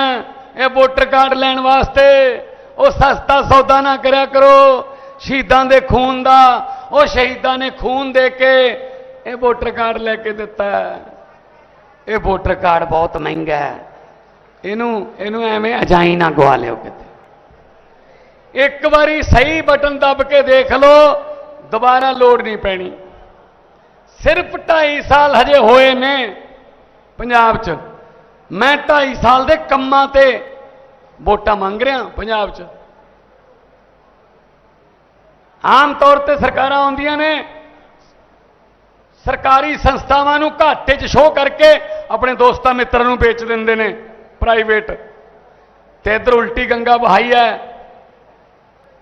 ਇਹ ਵੋਟਰ ਕਾਰਡ ਲੈਣ ਵਾਸਤੇ। ਉਹ ਸਸਤਾ ਸੌਦਾ ਨਾ ਕਰਿਆ ਕਰੋ, ਸ਼ਹੀਦਾਂ ਦੇ ਖੂਨ ਦਾ। ਉਹ ਸ਼ਹੀਦਾਂ ਨੇ ਖੂਨ ਦੇ ਕੇ ਇਹ ਵੋਟਰ ਕਾਰਡ ਲੈ ਕੇ ਦਿੱਤਾ ਇਹ ਵੋਟਰ ਕਾਰਡ ਬਹੁਤ ਮਹਿੰਗਾ ਹੈ। ਇਹਨੂੰ ਇਹਨੂੰ ਐਵੇਂ ਅਜਾਈ ਨਾ ਗਵਾ ਲਿਓ ਕਿਤੇ। ਇੱਕ ਵਾਰੀ ਸਹੀ ਬਟਨ ਦੱਬ ਕੇ ਦੇਖ ਲਓ, ਦੁਬਾਰਾ ਲੋੜ ਨਹੀਂ ਪੈਣੀ। ਸਿਰਫ 2.5 ਸਾਲ ਹਜੇ ਹੋਏ ਨੇ ਪੰਜਾਬ 'ਚ। ਮੈਂ 2.5 ਸਾਲ ਦੇ ਕੰਮਾਂ ਤੇ ਵੋਟਾਂ ਮੰਗ ਰਿਹਾ ਪੰਜਾਬ 'ਚ। ਆਮ ਤੌਰ ਤੇ ਸਰਕਾਰਾਂ ਆਉਂਦੀਆਂ ਨੇ, ਸਰਕਾਰੀ ਸੰਸਥਾਵਾਂ ਨੂੰ ਘਾਟੇ 'ਚ ਸ਼ੋਅ ਕਰਕੇ ਆਪਣੇ ਦੋਸਤਾਂ ਮਿੱਤਰਾਂ ਨੂੰ ਵੇਚ ਦਿੰਦੇ ਨੇ ਪ੍ਰਾਈਵੇਟ ਤੇ ਇਧਰ ਉਲਟੀ ਗੰਗਾ ਵਹਾਈ ਹੈ।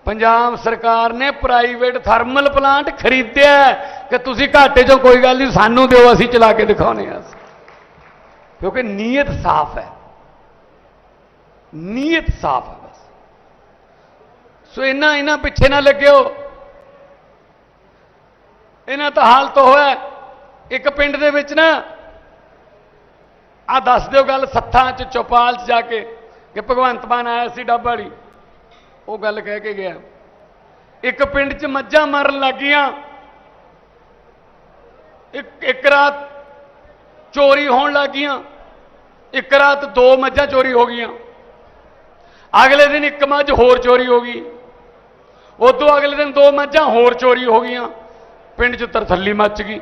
ਪੰਜਾਬ ਸਰਕਾਰ ਨੇ ਪ੍ਰਾਈਵੇਟ ਥਰਮਲ ਪਲਾਂਟ ਖਰੀਦਿਆ ਕਿ ਤੁਸੀਂ ਘਾਟੇ 'ਚੋਂ ਕੋਈ ਗੱਲ ਨਹੀਂ, ਸਾਨੂੰ ਦਿਓ, ਅਸੀਂ ਚਲਾ ਕੇ ਦਿਖਾਉਨੇ ਆ ਕਿਉਂਕਿ ਨੀਅਤ ਸਾਫ਼ ਹੈ। ਨੀਅਤ ਸਾਫ਼ ਹੈ ਬਸ। ਸੋ ਇਹਨਾਂ ਇਹਨਾਂ ਪਿੱਛੇ ਨਾ ਲੱਗਿਓ। ਇਹਨਾਂ ਤਾਂ ਹਾਲਤ ਹੋਇਆ ਇੱਕ ਪਿੰਡ ਦੇ ਵਿੱਚ ਨਾ ਆ ਦੱਸ ਦਿਓ ਗੱਲ ਸੱਥਾਂ ਚ, ਚੌਪਾਲ ਚ ਜਾ ਕੇ ਕਿ ਭਗਵੰਤ ਮਾਨ ਆਇਆ ਸੀ ਡੱਬ ਵਾਲੀ। ਉਹ ਗੱਲ ਕਹਿ ਕੇ ਗਿਆ। ਇੱਕ ਪਿੰਡ ਚ ਮੱਝਾਂ ਮਰਨ ਲੱਗੀਆਂ ਇੱਕ ਇੱਕ ਰਾਤ ਚੋਰੀ ਹੋਣ ਲੱਗੀਆਂ ਇੱਕ ਰਾਤ ਦੋ ਮੱਝਾਂ ਚੋਰੀ ਹੋ ਗਈਆਂ। ਅਗਲੇ ਦਿਨ ਇੱਕ ਮੱਝ ਹੋਰ ਚੋਰੀ ਹੋ ਗਈ। ਉਦੋਂ ਅਗਲੇ ਦਿਨ ਦੋ ਮੱਝਾਂ ਹੋਰ ਚੋਰੀ ਹੋ ਗਈਆਂ। ਪਿੰਡ 'ਚ ਤਰਥੱਲੀ ਮੱਚ ਗਈ।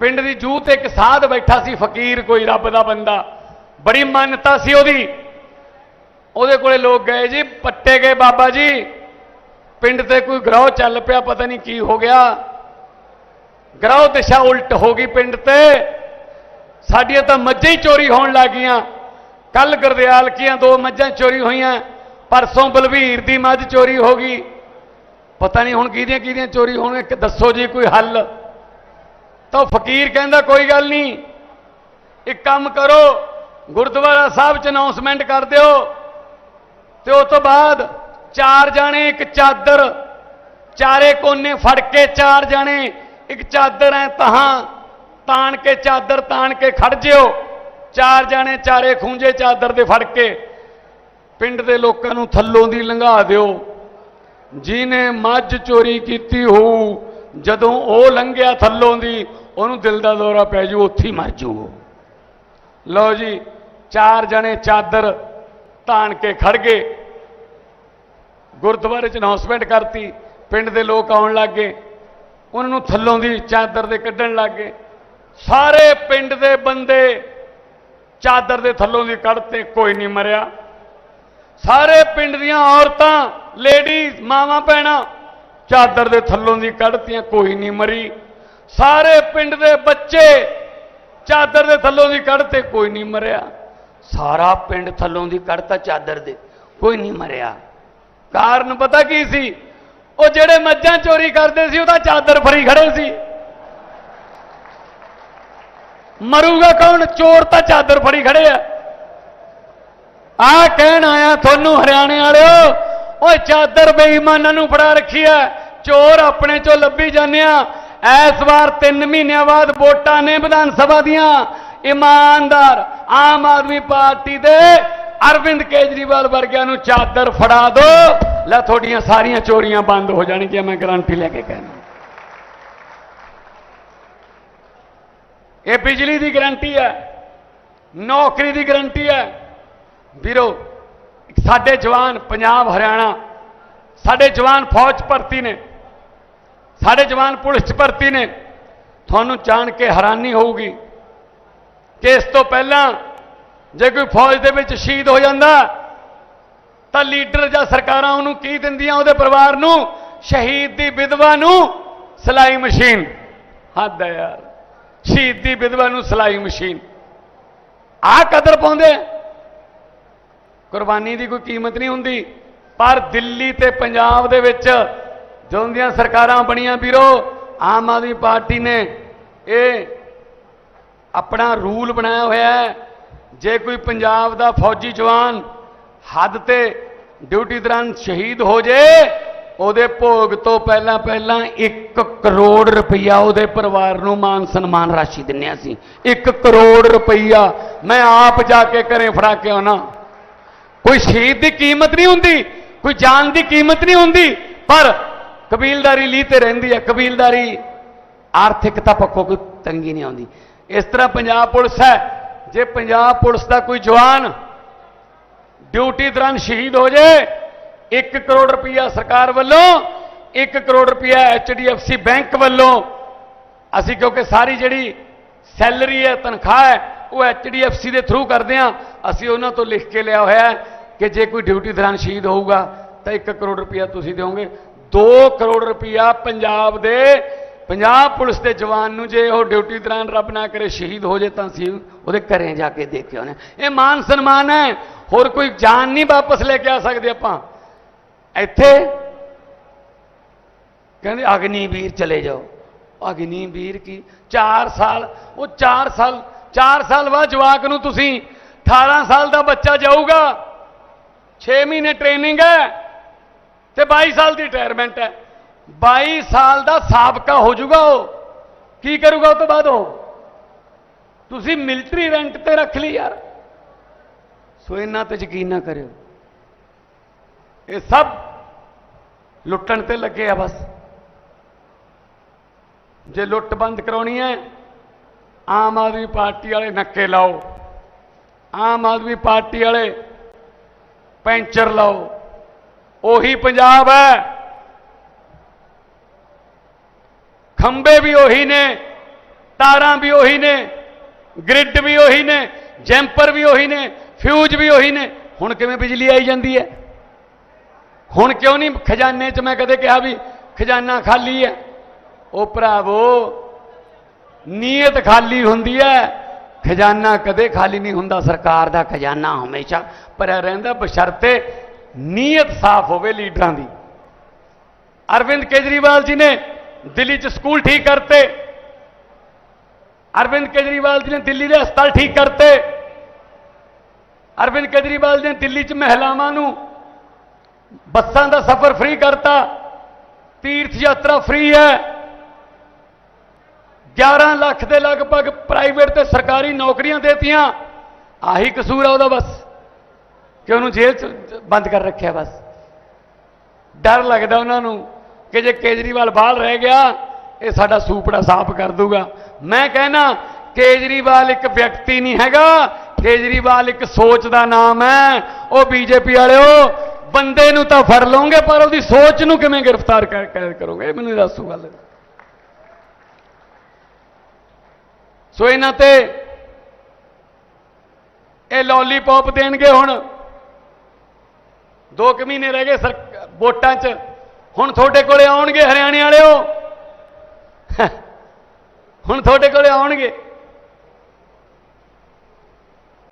ਪਿੰਡ ਦੀ ਜੂਹ ਤੇ ਇੱਕ ਸਾਧ ਬੈਠਾ ਸੀ, ਫਕੀਰ ਕੋਈ ਰੱਬ ਦਾ ਬੰਦਾ। ਬੜੀ ਮਾਨਤਾ ਸੀ ਉਹਦੀ। ਉਹਦੇ ਕੋਲੇ ਲੋਕ ਗਏ ਜੀ, ਪੱਟੇ ਗਏ ਬਾਬਾ ਜੀ। ਪਿੰਡ ਤੇ ਕੋਈ ਗ੍ਰਹਿ ਚੱਲ ਪਿਆ, ਪਤਾ ਨਹੀਂ ਕੀ ਹੋ ਗਿਆ। ਗਰਾਹ ਦਿਸ਼ਾ ਉਲਟ ਹੋ ਗਈ ਪਿੰਡ ਤੇ। ਸਾਡੀਆਂ ਤਾਂ ਮੱਝਾਂ ਹੀ ਚੋਰੀ ਹੋਣ ਲੱਗੀਆਂ ਕੱਲ ਗੁਰਦਿਆਲ ਕੀਆਂ ਦੋ ਮੱਝਾਂ ਚੋਰੀ ਹੋਈਆਂ, ਪਰਸੋਂ ਬਲਵੀਰ ਦੀ ਮੱਝ ਚੋਰੀ ਹੋ ਗਈ। ਪਤਾ ਨਹੀਂ ਹੁਣ ਕਿਹਦੀਆਂ ਕਿਹਦੀਆਂ ਚੋਰੀ ਹੋਣਗੀਆਂ ਕਿ ਦੱਸੋ ਜੀ ਕੋਈ ਹੱਲ। ਤਾਂ ਉਹ ਫਕੀਰ ਕਹਿੰਦਾ, ਕੋਈ ਗੱਲ ਨਹੀਂ। ਇੱਕ ਕੰਮ ਕਰੋ, ਗੁਰਦੁਆਰਾ ਸਾਹਿਬ ਚ ਅਨਾਉਂਸਮੈਂਟ ਕਰ ਦਿਓ। ਤੇ ਉਸ ਤੋਂ ਬਾਅਦ ਚਾਰ ਜਾਣੇ, ਇੱਕ ਚਾਦਰ, ਚਾਰੇ ਕੋਨੇ ਫੜ ਕੇ ਚਾਰ ਜਾਣੇ, ਇੱਕ ਚਾਦਰ ਐ ਤਹਾਂ ਤਾਣ ਕੇ ਚਾਦਰ ਤਾਣ ਕੇ ਖੜ ਜਿਓ। ਚਾਰ ਜਾਣੇ ਚਾਰੇ ਖੂੰਜੇ ਚਾਦਰ ਦੇ ਫੜ ਕੇ ਪਿੰਡ ਦੇ ਲੋਕਾਂ ਨੂੰ ਥੱਲੋਂ ਦੀ ਲੰਘਾ ਦਿਓ। ਜਿਹਨੇ ਮੱਝ ਚੋਰੀ ਕੀਤੀ ਹੋਊ, ਜਦੋਂ ਉਹ ਲੰਘਿਆ ਥੱਲੋਂ ਦੀ, ਉਹਨੂੰ ਦਿਲ ਦਾ ਦੌਰਾ ਪੈ ਜੂ, ਉੱਥੇ ਹੀ ਮਰ ਜੂ ਲਓ ਜੀ, ਚਾਰ ਜਣੇ ਚਾਦਰ ਤਾਣ ਕੇ ਖੜ ਗਏ। ਗੁਰਦੁਆਰੇ 'ਚ ਅਨਾਉਂਸਮੈਂਟ ਕਰਤੀ, ਪਿੰਡ ਦੇ ਲੋਕ ਆਉਣ ਲੱਗ ਗਏ। ਉਹਨਾਂ ਨੂੰ ਥੱਲੋਂ ਦੀ ਚਾਦਰ ਦੇ ਕੱਢਣ ਲੱਗ ਗਏ। ਸਾਰੇ ਪਿੰਡ ਦੇ ਬੰਦੇ ਚਾਦਰ ਦੇ ਥੱਲੋਂ ਦੀ ਕੱਢਤੇ, ਕੋਈ ਨਹੀਂ ਮਰਿਆ। ਸਾਰੇ ਪਿੰਡ ਦੀਆਂ ਔਰਤਾਂ ਲੇਡੀਜ਼ ਮਾਵਾਂ, ਭੈਣਾਂ ਚਾਦਰ ਦੇ ਥੱਲੋਂ ਦੀ ਕੱਢਤੀਆਂ, ਕੋਈ ਨਹੀਂ ਮਰੀ। ਸਾਰੇ ਪਿੰਡ ਦੇ ਬੱਚੇ ਚਾਦਰ ਦੇ ਥੱਲੋਂ ਦੀ ਕੱਢਤੇ, ਕੋਈ ਨਹੀਂ ਮਰਿਆ। ਸਾਰਾ ਪਿੰਡ ਥੱਲੋਂ ਦੀ ਕੱਢਤਾ ਚਾਦਰ ਦੇ, ਕੋਈ ਨਹੀਂ ਮਰਿਆ। ਕਾਰਨ ਪਤਾ ਕੀ ਸੀ? ਉਹ ਜਿਹੜੇ ਮੱਝਾਂ ਚੋਰੀ ਕਰਦੇ ਸੀ, ਉਹਦਾ ਚਾਦਰ ਫਰੀ ਖੜੇ ਸੀ। ਮਰੂਗਾ ਕੌਣ? ਚੋਰ ਤਾਂ ਚਾਦਰ ਫੜੀ ਖੜੇ ਆ। ਆ ਕਹਿਣ ਆਇਆ ਤੁਹਾਨੂੰ ਹਰਿਆਣੇ ਵਾਲਿਓ, ਓਏ ਚਾਦਰ ਬੇਈਮਾਨਾਂ ਨੂੰ ਫੜਾ ਰੱਖੀ ਐ। ਚੋਰ ਆਪਣੇ ਚੋਂ ਲੱਭੀ ਜਾਂਦੇ ਆ। ਇਸ ਵਾਰ 3 ਮਹੀਨਿਆਂ ਬਾਅਦ ਵੋਟਾਂ ਨੇ ਵਿਧਾਨ ਸਭਾ ਦੀਆਂ। ਇਮਾਨਦਾਰ ਆਮ ਆਦਮੀ ਪਾਰਟੀ ਦੇ ਅਰਵਿੰਦ ਕੇਜਰੀਵਾਲ ਵਰਗਿਆਂ ਨੂੰ ਚਾਦਰ ਫੜਾ ਦਿਓ ਲੈ ਤੁਹਾਡੀਆਂ ਸਾਰੀਆਂ ਚੋਰੀਆਂ ਬੰਦ ਹੋ ਜਾਣਗੀਆਂ, ਮੈਂ ਗਰੰਟੀ ਲੈ ਕੇ ਕਹਿੰਦਾ ਇਹ ਬਿਜਲੀ ਦੀ ਗਰੰਟੀ ਹੈ, ਨੌਕਰੀ ਦੀ ਗਰੰਟੀ ਹੈ। ਵੀਰੋ, ਸਾਡੇ ਜਵਾਨ ਪੰਜਾਬ, ਹਰਿਆਣਾ, ਸਾਡੇ ਜਵਾਨ ਫੌਜ ਭਰਤੀ ਨੇ, ਸਾਡੇ ਜਵਾਨ ਪੁਲਿਸ 'ਚ ਭਰਤੀ ਨੇ। ਤੁਹਾਨੂੰ ਜਾਣ ਕੇ ਹੈਰਾਨੀ ਹੋਊਗੀ ਕਿ ਇਸ ਤੋਂ ਪਹਿਲਾਂ ਜੇ ਕੋਈ ਫੌਜ ਦੇ ਵਿੱਚ ਸ਼ਹੀਦ ਹੋ ਜਾਂਦਾ, ਤਾਂ ਲੀਡਰ ਜਾਂ ਸਰਕਾਰਾਂ ਉਹਨੂੰ ਕੀ ਦਿੰਦੀਆਂ ਉਹਦੇ ਪਰਿਵਾਰ ਨੂੰ? ਸ਼ਹੀਦ ਦੀ ਵਿਧਵਾ ਨੂੰ ਸਿਲਾਈ ਮਸ਼ੀਨ। ਹੱਦ ਹੈ ਯਾਰ। ਸ਼ਹੀਦ ਦੀ ਵਿਧਵਾ ਨੂੰ ਸਿਲਾਈ ਮਸ਼ੀਨ। ਆ ਕਦਰ ਪਾਉਂਦੇ। ਕੁਰਬਾਨੀ ਦੀ ਕੋਈ ਕੀਮਤ ਨਹੀਂ ਹੁੰਦੀ। ਪਰ ਦਿੱਲੀ ਤੇ ਪੰਜਾਬ ਦੇ ਵਿੱਚ ਜਦੋਂ ਦੀਆਂ ਸਰਕਾਰਾਂ ਬਣੀਆਂ ਵੀਰੋ, ਆਮ ਆਦਮੀ ਪਾਰਟੀ ਨੇ ਇਹ ਆਪਣਾ ਰੂਲ ਬਣਾਇਆ ਹੋਇਆ ਹੈ। ਜੇ ਕੋਈ ਪੰਜਾਬ ਦਾ ਫੌਜੀ ਜਵਾਨ ਹੱਦ ਤੇ ਡਿਊਟੀ ਦੌਰਾਨ ਸ਼ਹੀਦ ਹੋ ਜੇ, ਉਹਦੇ ਭੋਗ ਤੋਂ ਪਹਿਲਾਂ ਪਹਿਲਾਂ 1 ਕਰੋੜ ਰੁਪਈਆ ਉਹਦੇ ਪਰਿਵਾਰ ਨੂੰ ਮਾਨ ਸਨਮਾਨ ਰਾਸ਼ੀ ਦਿੰਨੇ ਅਸੀਂ। 1 ਕਰੋੜ ਰੁਪਈਆ ਮੈਂ ਆਪ ਜਾ ਕੇ ਘਰੇ ਫੜਾ ਕੇ ਆਉਣਾ। ਕੋਈ ਸ਼ਹੀਦ ਦੀ ਕੀਮਤ ਨਹੀਂ ਹੁੰਦੀ, ਕੋਈ ਜਾਨ ਦੀ ਕੀਮਤ ਨਹੀਂ ਹੁੰਦੀ, ਪਰ ਕਬੀਲਦਾਰੀ ਲਈ ਤੇ ਰਹਿੰਦੀ ਹੈ ਕਬੀਲਦਾਰੀ ਆਰਥਿਕਤਾ ਪੱਖੋਂ ਕੋਈ ਤੰਗੀ ਨਹੀਂ ਆਉਂਦੀ। ਇਸ ਤਰ੍ਹਾਂ ਪੰਜਾਬ ਪੁਲਿਸ ਹੈ ਜੇ ਪੰਜਾਬ ਪੁਲਿਸ ਦਾ ਕੋਈ ਜਵਾਨ ਡਿਊਟੀ ਦੌਰਾਨ ਸ਼ਹੀਦ ਹੋ ਜਾਏ 1 ਕਰੋੜ ਰੁਪਈਆ ਸਰਕਾਰ ਵੱਲੋਂ 1 ਕਰੋੜ ਰੁਪਈਆ ਐਚਡੀਐਫਸੀ ਬੈਂਕ ਵੱਲੋਂ, ਅਸੀਂ ਕਿਉਂਕਿ ਸਾਰੀ ਜਿਹੜੀ ਸੈਲਰੀ ਹੈ, ਤਨਖਾਹ ਹੈ, ਉਹ ਐਚਡੀਐਫਸੀ ਦੇ ਥਰੂ ਕਰਦੇ ਆ ਅਸੀਂ ਉਹਨਾਂ ਤੋਂ ਲਿਖ ਕੇ ਲਿਆ ਹੋਇਆ ਕਿ ਜੇ ਕੋਈ ਡਿਊਟੀ ਦੌਰਾਨ ਸ਼ਹੀਦ ਹੋਊਗਾ, ਤਾਂ 1 ਕਰੋੜ ਰੁਪਈਆ ਤੁਸੀਂ ਦਿਓਗੇ। 2 ਕਰੋੜ ਰੁਪਈਆ ਪੰਜਾਬ ਦੇ ਪੰਜਾਬ ਪੁਲਿਸ ਦੇ ਜਵਾਨ ਨੂੰ ਜੇ ਉਹ ਡਿਊਟੀ ਦੌਰਾਨ ਰੱਬ ਨਾ ਕਰੇ, ਸ਼ਹੀਦ ਹੋ ਜੇ ਤਾਂ ਅਸੀਂ ਉਹਦੇ ਘਰੇ ਜਾ ਕੇ ਦੇਖਿਆ ਕੇ ਇਹ ਮਾਨ ਸਨਮਾਨ ਹੈ। ਹੋਰ ਕੋਈ ਜਾਨ ਨਹੀਂ ਵਾਪਸ ਲੈ ਕੇ ਆ ਸਕਦੇ ਆਪਾਂ। ਇੱਥੇ ਕਹਿੰਦੇ, ਅਗਨੀਵੀਰ ਚਲੇ ਜਾਓ। ਅਗਨੀਵੀਰ ਕੀ? 4 ਸਾਲ, ਉਹ 4 ਸਾਲ 4 ਸਾਲ ਬਾਅਦ ਜਵਾਕ ਨੂੰ ਤੁਸੀਂ 18 ਸਾਲ ਦਾ ਬੱਚਾ ਜਾਊਗਾ। 6 ਮਹੀਨੇ ਟ੍ਰੇਨਿੰਗ ਹੈ ਤੇ 22 ਸਾਲ ਦੀ ਰਿਟਾਇਰਮੈਂਟ ਹੈ। 22 ਸਾਲ ਦਾ ਸਾਬਕਾ ਹੋ ਜਾਊਗਾ ਉਹ। ਕੀ ਕਰੂਗਾ ਉਸ ਤੋਂ ਬਾਅਦ ਉਹ? ਤੁਸੀਂ ਮਿਲਟਰੀ ਰੈਂਟ ਤੇ ਰੱਖ ਲਈ ਯਾਰ। ਸੋ ਇਹਨਾਂ ਤੇ ਯਕੀਨ ਨਾ ਕਰਿਓ। ਇਹ ਸਭ ਲੁੱਟਣ ਤੇ ਲੱਗੇ ਆ ਬਸ। ਜੇ ਲੁੱਟ ਬੰਦ ਕਰਾਉਣੀ ਹੈ, ਆਮ ਆਦਮੀ ਪਾਰਟੀ ਵਾਲੇ ਨੱਕੇ ਲਾਓ। ਆਮ ਆਦਮੀ ਪਾਰਟੀ ਵਾਲੇ ਪੈਂਚਰ ਲਾਓ। ਉਹੀ ਪੰਜਾਬ ਹੈ। ਖੰਬੇ ਵੀ ਉਹੀ ਨੇ, ਤਾਰਾਂ ਵੀ ਉਹੀ ਨੇ ਗ੍ਰਿਡ ਵੀ ਉਹੀ ਨੇ, ਜੈਂਪਰ ਵੀ ਉਹੀ ਨੇ ਫਿਊਜ਼ ਵੀ ਉਹੀ ਨੇ। ਹੁਣ ਕਿਵੇਂ ਬਿਜਲੀ ਆਈ ਜਾਂਦੀ ਹੈ? ਹੁਣ ਕਿਉਂ ਨਹੀਂ ਖਜ਼ਾਨੇ 'ਚ ਮੈਂ ਕਦੇ ਕਿਹਾ ਵੀ ਖਜ਼ਾਨਾ ਖਾਲੀ ਹੈ? ਉਹ ਭਰਾਵੋ, ਨੀਅਤ ਖਾਲੀ ਹੁੰਦੀ ਹੈ। ਖਜ਼ਾਨਾ ਕਦੇ ਖਾਲੀ ਨਹੀਂ ਹੁੰਦਾ, ਸਰਕਾਰ ਦਾ ਖਜ਼ਾਨਾ ਹਮੇਸ਼ਾ ਭਰਿਆ ਰਹਿੰਦਾ ਬਸ਼ਰਤੇ ਨੀਅਤ ਸਾਫ਼ ਹੋਵੇ ਲੀਡਰਾਂ ਦੀ। ਅਰਵਿੰਦ ਕੇਜਰੀਵਾਲ ਜੀ ਨੇ ਦਿੱਲੀ 'ਚ ਸਕੂਲ ਠੀਕ ਕਰਤੇ। ਅਰਵਿੰਦ ਕੇਜਰੀਵਾਲ ਜੀ ਨੇ ਦਿੱਲੀ ਦੇ ਹਸਪਤਾਲ ਠੀਕ ਕਰਤੇ। ਅਰਵਿੰਦ ਕੇਜਰੀਵਾਲ ਜੀ ਨੇ ਦਿੱਲੀ 'ਚ ਮਹਿਲਾਵਾਂ ਨੂੰ ਬੱਸਾਂ ਦਾ ਸਫ਼ਰ ਫ੍ਰੀ ਕਰਤਾ। ਤੀਰਥ ਯਾਤਰਾ ਫ੍ਰੀ ਹੈ। 11 ਲੱਖ ਦੇ ਲਗਭਗ ਪ੍ਰਾਈਵੇਟ ਤੇ ਸਰਕਾਰੀ ਨੌਕਰੀਆਂ ਦੇਤੀਆਂ। ਆਹੀ ਕਸੂਰ ਆ ਉਹਦਾ ਬਸ। ਕਿ ਉਹਨੂੰ ਜੇਲ੍ਹ 'ਚ ਬੰਦ ਕਰ ਰੱਖਿਆ ਬਸ। ਡਰ ਲੱਗਦਾ ਉਹਨਾਂ ਨੂੰ। ਕਿ ਜੇ ਕੇਜਰੀਵਾਲ ਬਾਹਰ ਰਹਿ ਗਿਆ, ਇਹ ਸਾਡਾ ਸੂਪੜਾ ਸਾਫ਼ ਕਰ ਦੂਗਾ ਮੈਂ ਕਹਿਣਾ, ਕੇਜਰੀਵਾਲ ਇੱਕ ਵਿਅਕਤੀ ਨਹੀਂ ਹੈਗਾ, ਕੇਜਰੀਵਾਲ ਇੱਕ ਸੋਚ ਦਾ ਨਾਮ ਹੈ। ਉਹ ਬੀਜੇਪੀ ਵਾਲਿਓ, ਬੰਦੇ ਨੂੰ ਤਾਂ ਫੜ ਲਓਗੇ, ਪਰ ਉਹਦੀ ਸੋਚ ਨੂੰ ਕਿਵੇਂ ਗ੍ਰਿਫਤਾਰ ਕਰੋਗੇ? ਮੈਨੂੰ ਦੱਸੋ ਗੱਲ। ਸੋ ਇਹਨਾਂ ਤੇ ਇਹ ਲੋਲੀਪੌਪ ਦੇਣਗੇ ਹੁਣ। ਦੋ ਕੁ ਮਹੀਨੇ ਰਹਿ ਗਏ ਸਰ ਵੋਟਾਂ 'ਚ। ਹੁਣ ਤੁਹਾਡੇ ਕੋਲੇ ਆਉਣਗੇ ਹਰਿਆਣੇ ਵਾਲਿਓ। ਹੁਣ ਤੁਹਾਡੇ ਕੋਲੇ ਆਉਣਗੇ।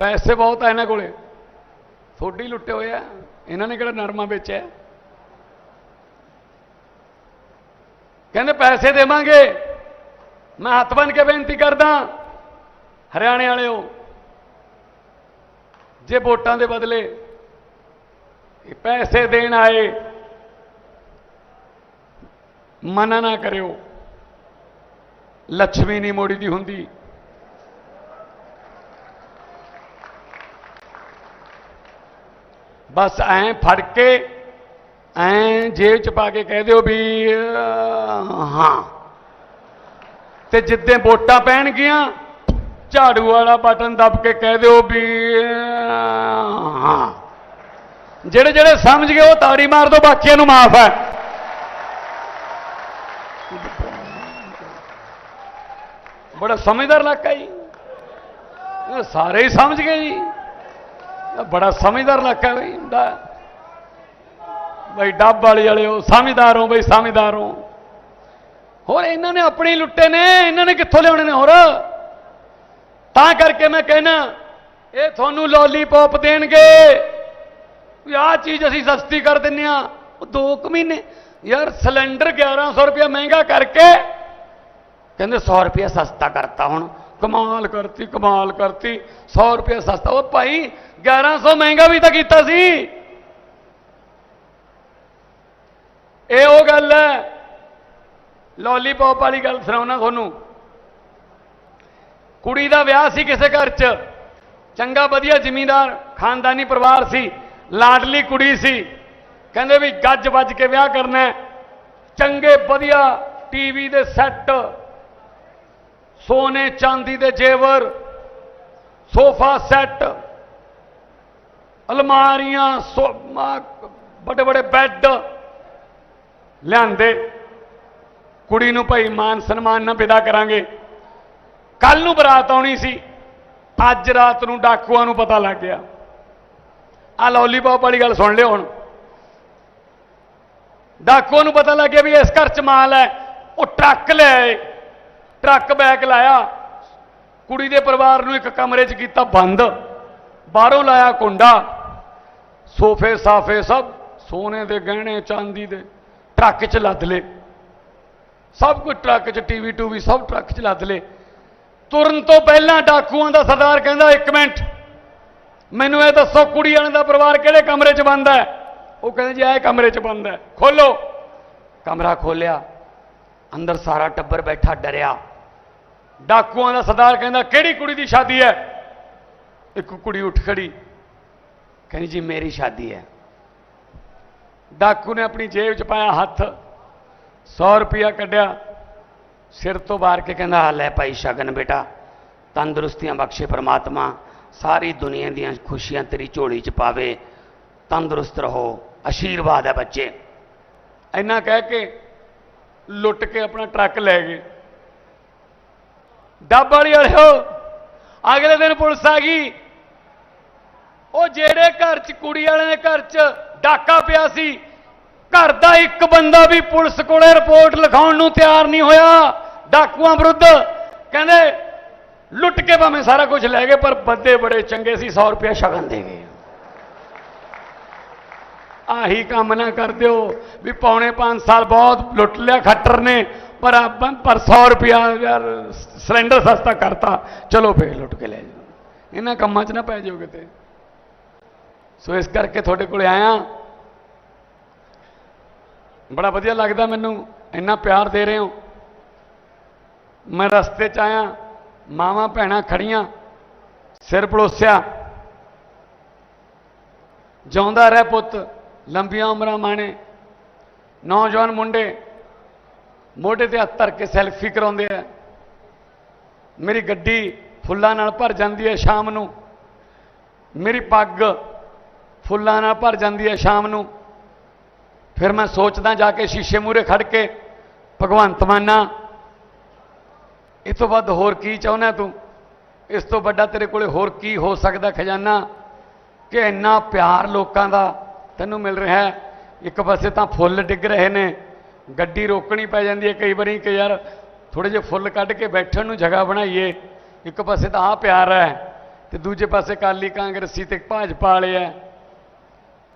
ਪੈਸੇ ਬਹੁਤ ਆ ਇਹਨਾਂ ਕੋਲੇ। ਥੋੜੀ ਲੁੱਟੇ ਹੋਏ ਆ। ਇਹਨਾਂ ਨੇ ਕਿਹੜਾ ਨਰਮਾ ਵੇਚਿਆ? ਕਹਿੰਦੇ ਪੈਸੇ ਦੇਵਾਂਗੇ। ਮੈਂ ਹੱਥ ਬੰਨ ਕੇ ਬੇਨਤੀ ਕਰਦਾ, ਹਰਿਆਣੇ ਵਾਲਿਓ, ਜੇ ਵੋਟਾਂ ਦੇ ਬਦਲੇ ਇਹ ਪੈਸੇ ਦੇਣ ਆਏ ਮਨਾ ਨਾ ਕਰਿਓ। ਲక్ష్ਮੀ ਨਹੀਂ ਮੋੜੀ ਦੀ ਹੁੰਦੀ। ਬਸ ਐਂ ਫੜ ਕੇ, ਐਂ ਜੇਬ ਚ ਪਾ ਕੇ ਕਹਿ ਦਿਓ ਵੀ ਹਾਂ। ਤੇ ਜਿੱਦੇ ਵੋਟਾਂ ਪੈਣਗੀਆਂ, ਝਾੜੂ ਵਾਲਾ ਬਟਨ ਦੱਬ ਕੇ ਕਹਿ ਦਿਓ ਵੀ ਹਾਂ। ਜਿਹੜੇ ਜਿਹੜੇ ਸਮਝ ਗਏ ਉਹ ਤਾੜੀ ਮਾਰ ਦਿਓ ਬਾਕੀਆਂ ਨੂੰ ਮਾਫ ਹੈ। ਬੜਾ ਸਮਝਦਾਰ ਇਲਾਕਾ ਜੀ। ਸਾਰੇ ਹੀ ਸਮਝ ਗਏ ਜੀ। ਬੜਾ ਸਮਝਦਾਰ ਇਲਾਕਾ ਹੈ ਬਈ ਦਾ ਬਈ ਡੱਬ ਵਾਲੀ ਵਾਲਿਓ ਸਮਝਦਾਰ ਹੋ, ਬਈ ਸਮਝਦਾਰ ਹੋ। ਹੋਰ ਇਹਨਾਂ ਨੇ ਆਪਣੇ ਲੁੱਟੇ ਨੇ, ਇਹਨਾਂ ਨੇ ਕਿੱਥੋਂ ਲਿਆਉਣੇ ਨੇ ਹੋਰ? ਤਾਂ ਕਰਕੇ ਮੈਂ ਕਹਿਣਾ ਇਹ ਤੁਹਾਨੂੰ ਲੋਲੀਪੌਪ ਦੇਣਗੇ। ਵੀ ਆਹ ਚੀਜ਼ ਅਸੀਂ ਸਸਤੀ ਕਰ ਦਿੰਨੇ ਆ, ਉਹ 2 ਕੁ ਮਹੀਨੇ। ਯਾਰ ਸਿਲੰਡਰ 1100 ਰੁਪਏ ਮਹਿੰਗਾ ਕਰਕੇ ਕਹਿੰਦੇ 100 ਰੁਪਏ ਸਸਤਾ ਕਰਤਾ ਹੁਣ। ਕਮਾਲ ਕਰਤੀ ਕਮਾਲ ਕਰਤੀ। 100 ਰੁਪਏ ਸਸਤਾ। ਉਹ ਭਾਈ 1100 ਮਹਿੰਗਾ ਵੀ ਤਾਂ ਕੀਤਾ ਸੀ। ਇਹ ਉਹ ਗੱਲ ਹੈ। ਲੋਲੀਪੌਪ ਵਾਲੀ ਗੱਲ ਸੁਣਾਉਣਾ ਤੁਹਾਨੂੰ। ਕੁੜੀ ਦਾ ਵਿਆਹ ਸੀ ਕਿਸੇ ਘਰ 'ਚ। ਚੰਗਾ, ਵਧੀਆ ਜ਼ਿਮੀਂਦਾਰ, ਖਾਨਦਾਨੀ ਪਰਿਵਾਰ ਸੀ। ਲਾਡਲੀ ਕੁੜੀ ਸੀ। ਕਹਿੰਦੇ ਵੀ ਗੱਜ ਵੱਜ ਕੇ ਵਿਆਹ ਕਰਨਾ ਚੰਗੇ, ਵਧੀਆ ਟੀਵੀ ਦੇ ਸੈੱਟ ਸੋਨੇ ਚਾਂਦੀ ਦੇ ਜੇਵਰ, ਸੋਫਾ ਸੈੱਟ, ਅਲਮਾਰੀਆਂ, ਸੋ ਵੱਡੇ ਵੱਡੇ ਬੈੱਡ ਲਿਆਂਦੇ। ਕੁੜੀ ਨੂੰ ਭਾਈ ਮਾਨ ਸਨਮਾਨ ਨਾਲ ਵਿਦਾ ਕਰਾਂਗੇ। ਕੱਲ ਨੂੰ ਬਰਾਤ ਆਉਣੀ ਸੀ। ਅੱਜ ਰਾਤ ਨੂੰ ਡਾਕੂਆਂ ਨੂੰ ਪਤਾ ਲੱਗ ਗਿਆ। ਆ ਲੋਲੀਪੌਪ ਵਾਲੀ ਗੱਲ ਸੁਣ ਲਿਓ ਹੁਣ। ਡਾਕੂਆਂ ਨੂੰ ਪਤਾ ਲੱਗ ਗਿਆ ਵੀ ਇਸ ਘਰ ਚ ਮਾਲ ਹੈ। ਉਹ ਟਰੱਕ ਲੈ ਆਏ। ਟਰੱਕ ਬੈਕ ਲਾਇਆ, ਕੁੜੀ ਦੇ ਪਰਿਵਾਰ ਨੂੰ ਇੱਕ ਕਮਰੇ 'ਚ ਕੀਤਾ ਬੰਦ, ਬਾਹਰੋਂ ਲਾਇਆ ਕੁੰਡਾ, ਸੋਫੇ ਸਾਫੇ ਸਭ, ਸੋਨੇ ਦੇ ਗਹਿਣੇ, ਚਾਂਦੀ ਦੇ, ਟਰੱਕ 'ਚ ਲੱਦ ਲਏ। ਸਭ ਕੁਝ ਟਰੱਕ 'ਚ, ਟੀਵੀ ਟੂਵੀ ਸਭ ਟਰੱਕ 'ਚ ਲੱਦ ਲਏ। ਤੁਰਨ ਤੋਂ ਪਹਿਲਾਂ ਡਾਕੂਆਂ ਦਾ ਸਰਦਾਰ ਕਹਿੰਦਾ, ਇੱਕ ਮਿੰਟ, ਮੈਨੂੰ ਇਹ ਦੱਸੋ, ਕੁੜੀ ਵਾਲਿਆਂ ਦਾ ਪਰਿਵਾਰ ਕਿਹੜੇ ਕਮਰੇ 'ਚ ਬੰਦ ਹੈ? ਉਹ ਕਹਿੰਦੇ ਜੀ, ਇਹ ਕਮਰੇ 'ਚ ਬੰਦ ਹੈ। ਖੋਲੋ। ਕਮਰਾ ਖੋਲਿਆ ਅੰਦਰ ਸਾਰਾ ਟੱਬਰ ਬੈਠਾ, ਡਰਿਆ। ਡਾਕੂਆਂ ਦਾ ਸਰਦਾਰ ਕਹਿੰਦਾ, ਕਿਹੜੀ ਕੁੜੀ ਦੀ ਸ਼ਾਦੀ ਹੈ? ਇੱਕ ਕੁੜੀ ਉੱਠ ਖੜੀ, ਕਹਿੰਦੀ, ਜੀ, ਮੇਰੀ ਸ਼ਾਦੀ ਹੈ। ਡਾਕੂ ਨੇ ਆਪਣੀ ਜੇਬ 'ਚ ਪਾਇਆ ਹੱਥ 100 ਰੁਪਿਆ ਕੱਢਿਆ, ਸਿਰ ਤੋਂ ਬਾਹਰ ਕੇ ਕਹਿੰਦਾ, ਆ ਲੈ ਭਾਈ ਸ਼ਗਨ ਬੇਟਾ, ਤੰਦਰੁਸਤੀਆਂ ਬਖਸ਼ੇ ਪ੍ਰਮਾਤਮਾ, ਸਾਰੀ ਦੁਨੀਆ ਦੀਆਂ ਖੁਸ਼ੀਆਂ ਤੇਰੀ ਝੋਲੀ 'ਚ ਪਾਵੇ, ਤੰਦਰੁਸਤ ਰਹੋ ਆਸ਼ੀਰਵਾਦ ਹੈ ਬੱਚੇ। ਇੰਨਾ ਕਹਿ ਕੇ ਲੁੱਟ ਕੇ ਆਪਣਾ ਟਰੱਕ ਲੈ ਗਏ। ਡੱਬ ਵਾਲੀ ਵਾਲਿਓ, ਅਗਲੇ ਦਿਨ ਪੁਲਿਸ ਆ ਗਈ। ਉਹ ਜਿਹੜੇ ਘਰ 'ਚ ਕੁੜੀ ਵਾਲੇ ਦੇ ਘਰ 'ਚ ਡਾਕਾ ਪਿਆ ਸੀ, ਘਰ ਦਾ ਇੱਕ ਬੰਦਾ ਵੀ ਪੁਲਿਸ ਕੋਲੇ ਰਿਪੋਰਟ ਲਿਖਾਉਣ ਨੂੰ ਤਿਆਰ ਨਹੀਂ ਹੋਇਆ। ਡਾਕੂਆਂ ਵਿਰੁੱਧ ਕਹਿੰਦੇ, ਲੁੱਟ ਕੇ ਭਾਵੇਂ ਸਾਰਾ ਕੁਝ ਲੈ ਗਏ, ਪਰ ਬੰਦੇ ਬੜੇ ਚੰਗੇ ਸੀ 100 ਰੁਪਏ ਸ਼ਗਨ ਦੇ ਗਏ। ਆਹੀ ਕੰਮ ਨਾ ਕਰ ਦਿਓ ਵੀ ਪੌਣੇ 5 ਸਾਲ ਬਹੁਤ ਲੁੱਟ ਲਿਆ ਖੱਟਰ ਨੇ ਪਰ ਆਪਾਂ ਪਰ 100 ਰੁਪਿਆ ਯਾਰ ਸਿਲੰਡਰ ਸਸਤਾ ਕਰਤਾ, ਚਲੋ ਫੇਰ ਲੁੱਟ ਕੇ ਲੈ ਜਾਓ। ਇਹਨਾਂ ਕੰਮਾਂ 'ਚ ਨਾ ਪੈ ਜਾਓ ਕਿਤੇ। ਸੋ ਇਸ ਕਰਕੇ ਤੁਹਾਡੇ ਕੋਲੇ ਆਇਆ। ਬੜਾ ਵਧੀਆ ਲੱਗਦਾ ਮੈਨੂੰ, ਇੰਨਾ ਪਿਆਰ ਦੇ ਰਹੇ ਹੋ। ਮੈਂ ਰਸਤੇ 'ਚ ਆਇਆ, ਮਾਵਾਂ ਭੈਣਾਂ ਖੜੀਆਂ, ਸਿਰ ਪਲੋਸਿਆ ਜਿਉਂਦਾ ਰਹਿ ਪੁੱਤ, ਲੰਬੀਆਂ ਉਮਰਾਂ ਮਾਣੇ। ਨੌਜਵਾਨ ਮੁੰਡੇ ਮੋਢੇ ਤੇ ਹੱਥ ਧਰ ਕੇ ਸੈਲਫੀ ਕਰਾਉਂਦੇ ਆ। ਮੇਰੀ ਗੱਡੀ ਫੁੱਲਾਂ ਨਾਲ ਭਰ ਜਾਂਦੀ ਹੈ ਸ਼ਾਮ ਨੂੰ। ਮੇਰੀ ਪੱਗ ਫੁੱਲਾਂ ਨਾਲ ਭਰ ਜਾਂਦੀ ਹੈ ਸ਼ਾਮ ਨੂੰ। ਫਿਰ ਮੈਂ ਸੋਚਦਾ ਜਾ ਕੇ ਸ਼ੀਸ਼ੇ ਮੂਹਰੇ ਖੜ ਕੇ, ਭਗਵੰਤ ਮਾਨਾ ਇਸ ਤੋਂ ਵੱਧ ਹੋਰ ਕੀ ਚਾਹੁੰਦਾ ਤੂੰ? ਇਸ ਤੋਂ ਵੱਡਾ ਤੇਰੇ ਕੋਲੇ ਹੋਰ ਕੀ ਹੋ ਸਕਦਾ ਖਜ਼ਾਨਾ? ਕਿ ਇੰਨਾ ਪਿਆਰ ਲੋਕਾਂ ਦਾ ਤੈਨੂੰ ਮਿਲ ਰਿਹਾ ਹੈ। ਇੱਕ ਪਾਸੇ ਤਾਂ ਫੁੱਲ ਡਿੱਗ ਰਹੇ ਨੇ। ਗੱਡੀ ਰੋਕਣੀ ਪੈ ਜਾਂਦੀ ਹੈ ਕਈ ਵਾਰੀ ਕਿ ਯਾਰ ਥੋੜੇ ਜਿਹੇ ਫੁੱਲ ਕੱਢ ਕੇ ਬੈਠਣ ਨੂੰ ਜਗ੍ਹਾ ਬਣਾਈਏ। ਇੱਕ ਪਾਸੇ ਤਾਂ ਆ ਪਿਆਰ ਹੈ ਤੇ ਦੂਜੇ ਪਾਸੇ ਕਾਲੀ ਕਾਂਗਰਸੀ ਤੇ ਭਾਜਪਾ ਵਾਲੇ ਆ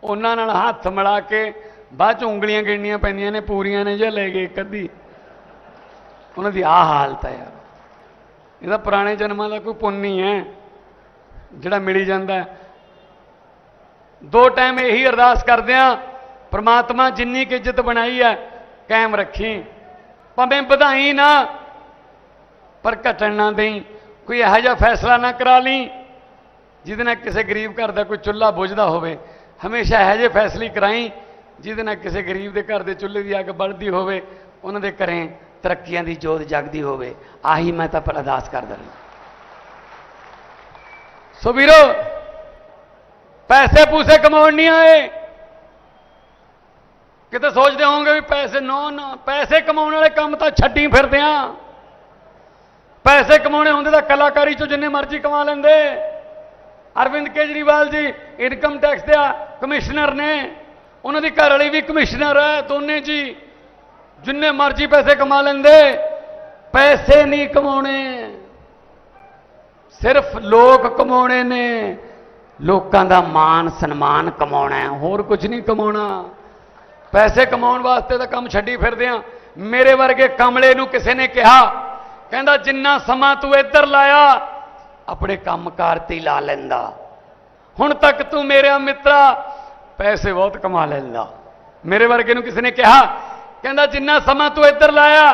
ਉਹਨਾਂ ਨਾਲ ਹੱਥ ਮਿਲਾ ਕੇ ਬਾਅਦ ਚ ਉਂਗਲੀਆਂ ਗਿਣਨੀਆਂ ਪੈਂਦੀਆਂ ਨੇ, ਪੂਰੀਆਂ ਨੇ ਜਾਂ ਲੈ ਗਏ ਇੱਕ ਉਹਨਾਂ ਦੀ ਆ ਹਾਲਤ ਹੈ ਯਾਰ। ਇਹਦਾ ਪੁਰਾਣੇ ਜਨਮਾਂ ਦਾ ਕੋਈ ਪੁੰਨ ਨਹੀਂ ਹੈ, ਜਿਹੜਾ ਮਿਲੀ ਜਾਂਦਾ ਦੋ ਟਾਈਮ ਇਹੀ ਅਰਦਾਸ ਕਰਦੇ ਆ ਪ੍ਰਮਾਤਮਾ ਜਿੰਨੀ ਕਿ ਇੱਜ਼ਤ ਬਣਾਈ ਹੈ ਕਾਇਮ ਰੱਖੀ। ਭਾਵੇਂ ਵਧਾਈ ਨਾ, ਪਰ ਘਟਣ ਨਾ ਦੇਈ। ਕੋਈ ਇਹੋ ਜਿਹਾ ਫੈਸਲਾ ਨਾ ਕਰਾ ਲਈ ਜਿਹਦੇ ਨਾਲ ਕਿਸੇ ਗਰੀਬ ਘਰ ਦਾ ਕੋਈ ਚੁੱਲ੍ਹਾ ਬੁਝਦਾ ਹੋਵੇ। ਹਮੇਸ਼ਾ ਇਹੋ ਜਿਹੇ ਫੈਸਲੇ ਕਰਾਈ, ਜਿਹਦੇ ਨਾਲ ਕਿਸੇ ਗਰੀਬ ਦੇ ਘਰ ਦੇ ਚੁੱਲ੍ਹੇ ਦੀ ਅੱਗ ਬਲਦੀ ਹੋਵੇ, ਉਹਨਾਂ ਦੇ ਘਰੇ ਤਰੱਕੀਆਂ ਦੀ ਜੋਤ ਜਗਦੀ ਹੋਵੇ। ਆਹੀ ਮੈਂ ਤਾਂ ਪਰ ਅਰਦਾਸ ਕਰਦਾ ਸੋ ਵੀਰੋ ਪੈਸੇ ਪੂਸੇ ਕਮਾਉਣ ਨਹੀਂ ਆਏ। ਕਿਤੇ ਸੋਚਦੇ ਹੋਵੋਗੇ ਵੀ ਪੈਸੇ ਨੋ, ਨਾ, ਪੈਸੇ ਕਮਾਉਣ ਵਾਲੇ ਕੰਮ ਤਾਂ ਛੱਡੀ ਫਿਰਦੇ ਆ। ਪੈਸੇ ਕਮਾਉਣੇ ਹੁੰਦੇ ਤਾਂ ਕਲਾਕਾਰੀ ਚੋਂ ਜਿੰਨੇ ਮਰਜ਼ੀ ਕਮਾ ਲੈਂਦੇ। ਅਰਵਿੰਦ ਕੇਜਰੀਵਾਲ ਜੀ ਇਨਕਮ ਟੈਕਸ ਦੇ ਕਮਿਸ਼ਨਰ ਨੇ। ਉਹਨਾਂ ਦੀ ਘਰ ਵਾਲੀ ਵੀ ਕਮਿਸ਼ਨਰ ਹੈ, ਦੋਨੇ ਜੀ। ਜਿੰਨੇ ਮਰਜ਼ੀ ਪੈਸੇ ਕਮਾ ਲੈਂਦੇ, ਪੈਸੇ ਨਹੀਂ ਕਮਾਉਣੇ। ਸਿਰਫ ਲੋਕ ਕਮਾਉਣੇ ਨੇ। ਲੋਕਾਂ ਦਾ ਮਾਨ, ਸਨਮਾਨ ਕਮਾਉਣਾ ਹੋਰ ਕੁਝ ਨਹੀਂ ਕਮਾਉਣਾ। ਪੈਸੇ ਕਮਾਉਣ ਵਾਸਤੇ ਤਾਂ ਕੰਮ ਛੱਡੀ ਫਿਰਦੇ ਆ। ਮੇਰੇ ਵਰਗੇ ਕਮਲੇ ਨੂੰ ਕਿਸੇ ਨੇ ਕਿਹਾ, ਕਹਿੰਦਾ, ਜਿੰਨਾ ਸਮਾਂ ਤੂੰ ਇੱਧਰ ਲਾਇਆ, ਆਪਣੇ ਕੰਮਕਾਰ ਤੇ ਲਾ ਲੈਂਦਾ। ਹੁਣ ਤੱਕ ਤੂੰ ਮੇਰਾ ਮਿੱਤਰਾ, ਪੈਸੇ ਬਹੁਤ ਕਮਾ ਲੈਂਦਾ। ਮੇਰੇ ਵਰਗੇ ਨੂੰ ਕਿਸੇ ਨੇ ਕਿਹਾ, ਕਹਿੰਦਾ, ਜਿੰਨਾ ਸਮਾਂ ਤੂੰ ਇੱਧਰ ਲਾਇਆ,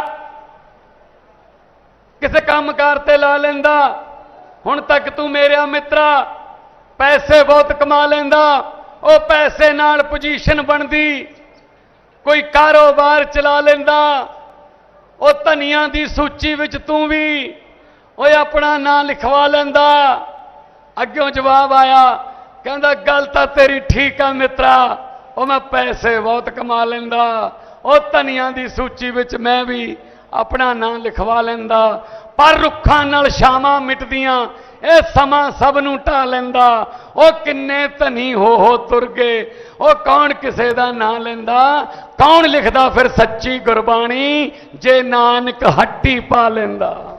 ਕਿਸੇ ਕੰਮਕਾਰ ਤੇ ਲਾ ਲੈਂਦਾ। ਹੁਣ ਤੱਕ ਤੂੰ ਮੇਰਾ ਮਿੱਤਰਾ, ਪੈਸੇ ਬਹੁਤ ਕਮਾ ਲੈਂਦਾ। ਉਹ ਪੈਸੇ ਨਾਲ ਪੋਜੀਸ਼ਨ ਬਣਦੀ। ਕੋਈ ਕਾਰੋਬਾਰ ਚਲਾ ਲੈਂਦਾ। ਉਹ ਧਨੀਆਂ ਦੀ ਸੂਚੀ ਵਿੱਚ ਤੂੰ ਵੀ ਓਏ ਆਪਣਾ ਨਾਂ ਲਿਖਵਾ ਲੈਂਦਾ। ਅੱਗਿਓਂ ਜਵਾਬ ਆਇਆ, ਕਹਿੰਦਾ, ਗੱਲ ਤਾਂ ਤੇਰੀ ਠੀਕ ਆ ਮਿੱਤਰਾ, ਉਹ ਮੈਂ ਪੈਸੇ ਬਹੁਤ ਕਮਾ ਲੈਂਦਾ। ਉਹ ਧਨੀਆਂ ਦੀ ਸੂਚੀ ਵਿੱਚ ਮੈਂ ਵੀ ਆਪਣਾ ਨਾਂ ਲਿਖਵਾ ਲੈਂਦਾ। ਪਰ ਰੁੱਖਾਂ ਨਾਲ ਛਾਵਾਂ ਮਿਟਦੀਆਂ ਇਹ ਸਮਾਂ ਸਭ ਨੂੰ ਢਾ ਲੈਂਦਾ। ਉਹ ਕਿੰਨੇ ਧਨੀ ਹੋ ਹੋ ਤੁਰ ਗਏ। ਉਹ ਕੌਣ ਕਿਸੇ ਦਾ ਨਾਂ ਲੈਂਦਾ? ਕੌਣ ਲਿਖਦਾ ਫਿਰ ਸੱਚੀ ਗੁਰਬਾਣੀ? ਜੇ ਨਾਨਕ ਹੱਟੀ ਪਾ ਲੈਂਦਾ।